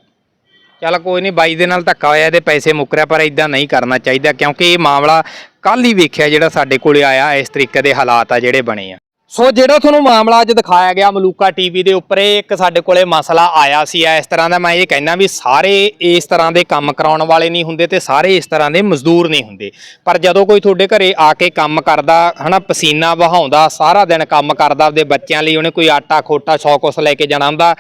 ਚੱਲ ਕੋਈ ਨਹੀਂ ਬਾਈ ਦੇ ਨਾਲ ਧੱਕਾ ਹੋਇਆ ਇਹਦੇ ਪੈਸੇ ਮੁੱਕਰਿਆ ਪਰ ਇਦਾਂ ਨਹੀਂ ਕਰਨਾ ਚਾਹੀਦਾ ਕਿਉਂਕਿ ਇਹ ਮਾਮਲਾ ਕੱਲ ਹੀ ਵੇਖਿਆ ਜਿਹੜਾ ਸਾਡੇ ਕੋਲੇ ਆਇਆ, ਇਸ ਤਰੀਕੇ ਦੇ ਹਾਲਾਤ ਆ ਜਿਹੜੇ ਬਣੇ ਆ। ਸੋ ਜਿਹੜਾ ਤੁਹਾਨੂੰ ਮਾਮਲਾ ਅੱਜ ਦਿਖਾਇਆ ਗਿਆ ਮਲੂਕਾ ਟੀਵੀ ਦੇ ਉੱਪਰ ਇਹ ਇੱਕ ਸਾਡੇ ਕੋਲੇ ਮਸਲਾ ਆਇਆ ਸੀ ਇਸ ਤਰ੍ਹਾਂ ਦਾ ਮੈਂ ਇਹ ਕਹਿਣਾ ਵੀ ਸਾਰੇ ਇਸ ਤਰ੍ਹਾਂ ਦੇ ਕੰਮ ਕਰਾਉਣ ਵਾਲੇ ਨਹੀਂ ਹੁੰਦੇ ਤੇ ਸਾਰੇ ਇਸ ਤਰ੍ਹਾਂ ਦੇ ਮਜ਼ਦੂਰ ਨਹੀਂ ਹੁੰਦੇ। ਪਰ ਜਦੋਂ ਕੋਈ ਤੁਹਾਡੇ ਘਰੇ ਆ ਕੇ ਕੰਮ ਕਰਦਾ, ਹਨਾ, ਪਸੀਨਾ ਵਹਾਉਂਦਾ, ਸਾਰਾ ਦਿਨ ਕੰਮ ਕਰਦਾ, ਆਪਦੇ ਬੱਚਿਆਂ ਲਈ ਉਹਨੇ ਕੋਈ ਆਟਾ, ਖੋਟਾ, ਸੌ ਕੁਛ ਲੈ ਕੇ ਜਾਣਾ ਹੁੰਦਾ,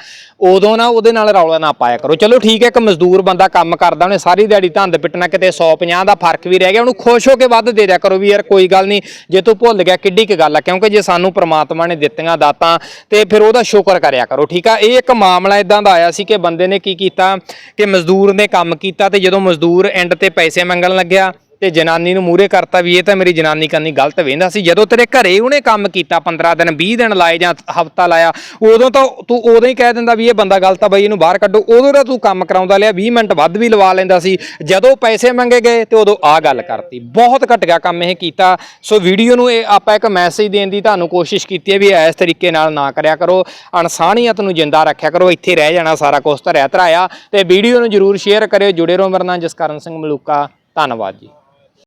ਉਦੋਂ ਨਾ ਉਹਦੇ ਨਾਲ ਰੌਲਾ ਨਾ ਪਾਇਆ ਕਰੋ। ਚਲੋ ਠੀਕ ਹੈ, ਇੱਕ ਮਜ਼ਦੂਰ ਬੰਦਾ ਕੰਮ ਕਰਦਾ, ਉਹਨੇ ਸਾਰੀ ਦਿਹਾੜੀ ਧੰਦ ਪਿੱਟਣਾ, ਕਿਤੇ 150 ਦਾ ਫ਼ਰਕ ਵੀ ਰਹਿ ਗਿਆ, ਉਹਨੂੰ ਖੁਸ਼ ਹੋ ਕੇ ਵੱਧ ਦੇ ਦਿਆ ਕਰੋ ਵੀ ਯਾਰ ਕੋਈ ਗੱਲ ਨਹੀਂ, ਜੇ ਤੂੰ ਭੁੱਲ ਗਿਆ, ਕਿੱਡੀ ਕੁ ਗੱਲ ਆ, ਕਿਉਂਕਿ ਜੇ ਸਾਨੂੰ ਪ੍ਰਮਾਤਮਾ ਨੇ ਦਿੱਤੀਆਂ ਦਾਤਾਂ ਤੇ ਫਿਰ ਉਹਦਾ ਸ਼ੁਕਰ ਕਰਿਆ ਕਰੋ, ਠੀਕ ਆ? ਇਹ ਇੱਕ ਮਾਮਲਾ ਇਦਾਂ ਦਾ ਆਇਆ ਸੀ ਕਿ ਬੰਦੇ ਨੇ ਕੀ ਕੀਤਾ ਕਿ ਮਜ਼ਦੂਰ ਨੇ ਕੰਮ ਕੀਤਾ ਤੇ ਜਦੋਂ ਮਜ਼ਦੂਰ ਐਂਡ ਤੇ ਪੈਸੇ ਮੰਗਣ ਲੱਗਿਆ ਤੇ ਜਨਾਨੀ ਨੂੰ ਮੂਰੇ ਕਰਤਾ ਵੀ ਇਹ ਤਾਂ ਮੇਰੀ ਜਨਾਨੀ ਕਰਨੀ ਗਲਤ ਵੇਂਦਾ ਸੀ। ਜਦੋਂ ਤੇਰੇ ਘਰੇ ਉਹਨੇ ਕੰਮ ਕੀਤਾ 15 ਦਿਨ 20 ਦਿਨ ਲਾਏ ਜਾਂ ਹਫਤਾ ਲਾਇਆ, ਉਦੋਂ ਤਾਂ ਤੂੰ ਉਦੋਂ ਹੀ ਕਹਿ ਦਿੰਦਾ ਵੀ ਇਹ ਬੰਦਾ ਗਲਤ ਆ ਬਈ, ਇਹਨੂੰ ਬਾਹਰ ਕੱਢੋ। ਉਦੋਂ ਤਾਂ ਤੂੰ ਕੰਮ ਕਰਾਉਂਦਾ ਲਿਆ 20 ਮਿੰਟ ਵੱਧ ਵੀ ਲਵਾ ਲੈਂਦਾ ਸੀ। ਜਦੋਂ ਪੈਸੇ ਮੰਗੇ ਗਏ ਤੇ ਉਦੋਂ ਆ ਗੱਲ ਕਰਤੀ। ਬਹੁਤ ਘਟ ਗਿਆ ਕੰਮ ਇਹ ਕੀਤਾ। ਸੋ ਵੀਡੀਓ ਨੂੰ ਇਹ ਆਪਾਂ ਇੱਕ ਮੈਸੇਜ ਦੇਣ ਦੀ ਤੁਹਾਨੂੰ ਕੋਸ਼ਿਸ਼ ਕੀਤੀ ਹੈ ਵੀ ਇਸ ਤਰੀਕੇ ਨਾਲ ਨਾ ਕਰਿਆ ਕਰੋ। ਇਨਸਾਨੀਅਤ ਨੂੰ ਜਿੰਦਾ ਰੱਖਿਆ ਕਰੋ। ਇੱਥੇ ਰਹਿ ਜਾਣਾ ਸਾਰਾ ਕੁਝ ਧਰਿਆ ਧਰਾਇਆ। ਤੇ ਵੀਡੀਓ ਨੂੰ ਜਰੂਰ ਸ਼ੇਅਰ ਕਰਿਓ। ਜੁੜੇ ਰਹੋ। ਮੇਰੇ ਨਾਲ ਜਸਕਰਨ ਸਿੰਘ ਮਲੂਕਾ। ਧੰਨਵਾਦ ਜੀ।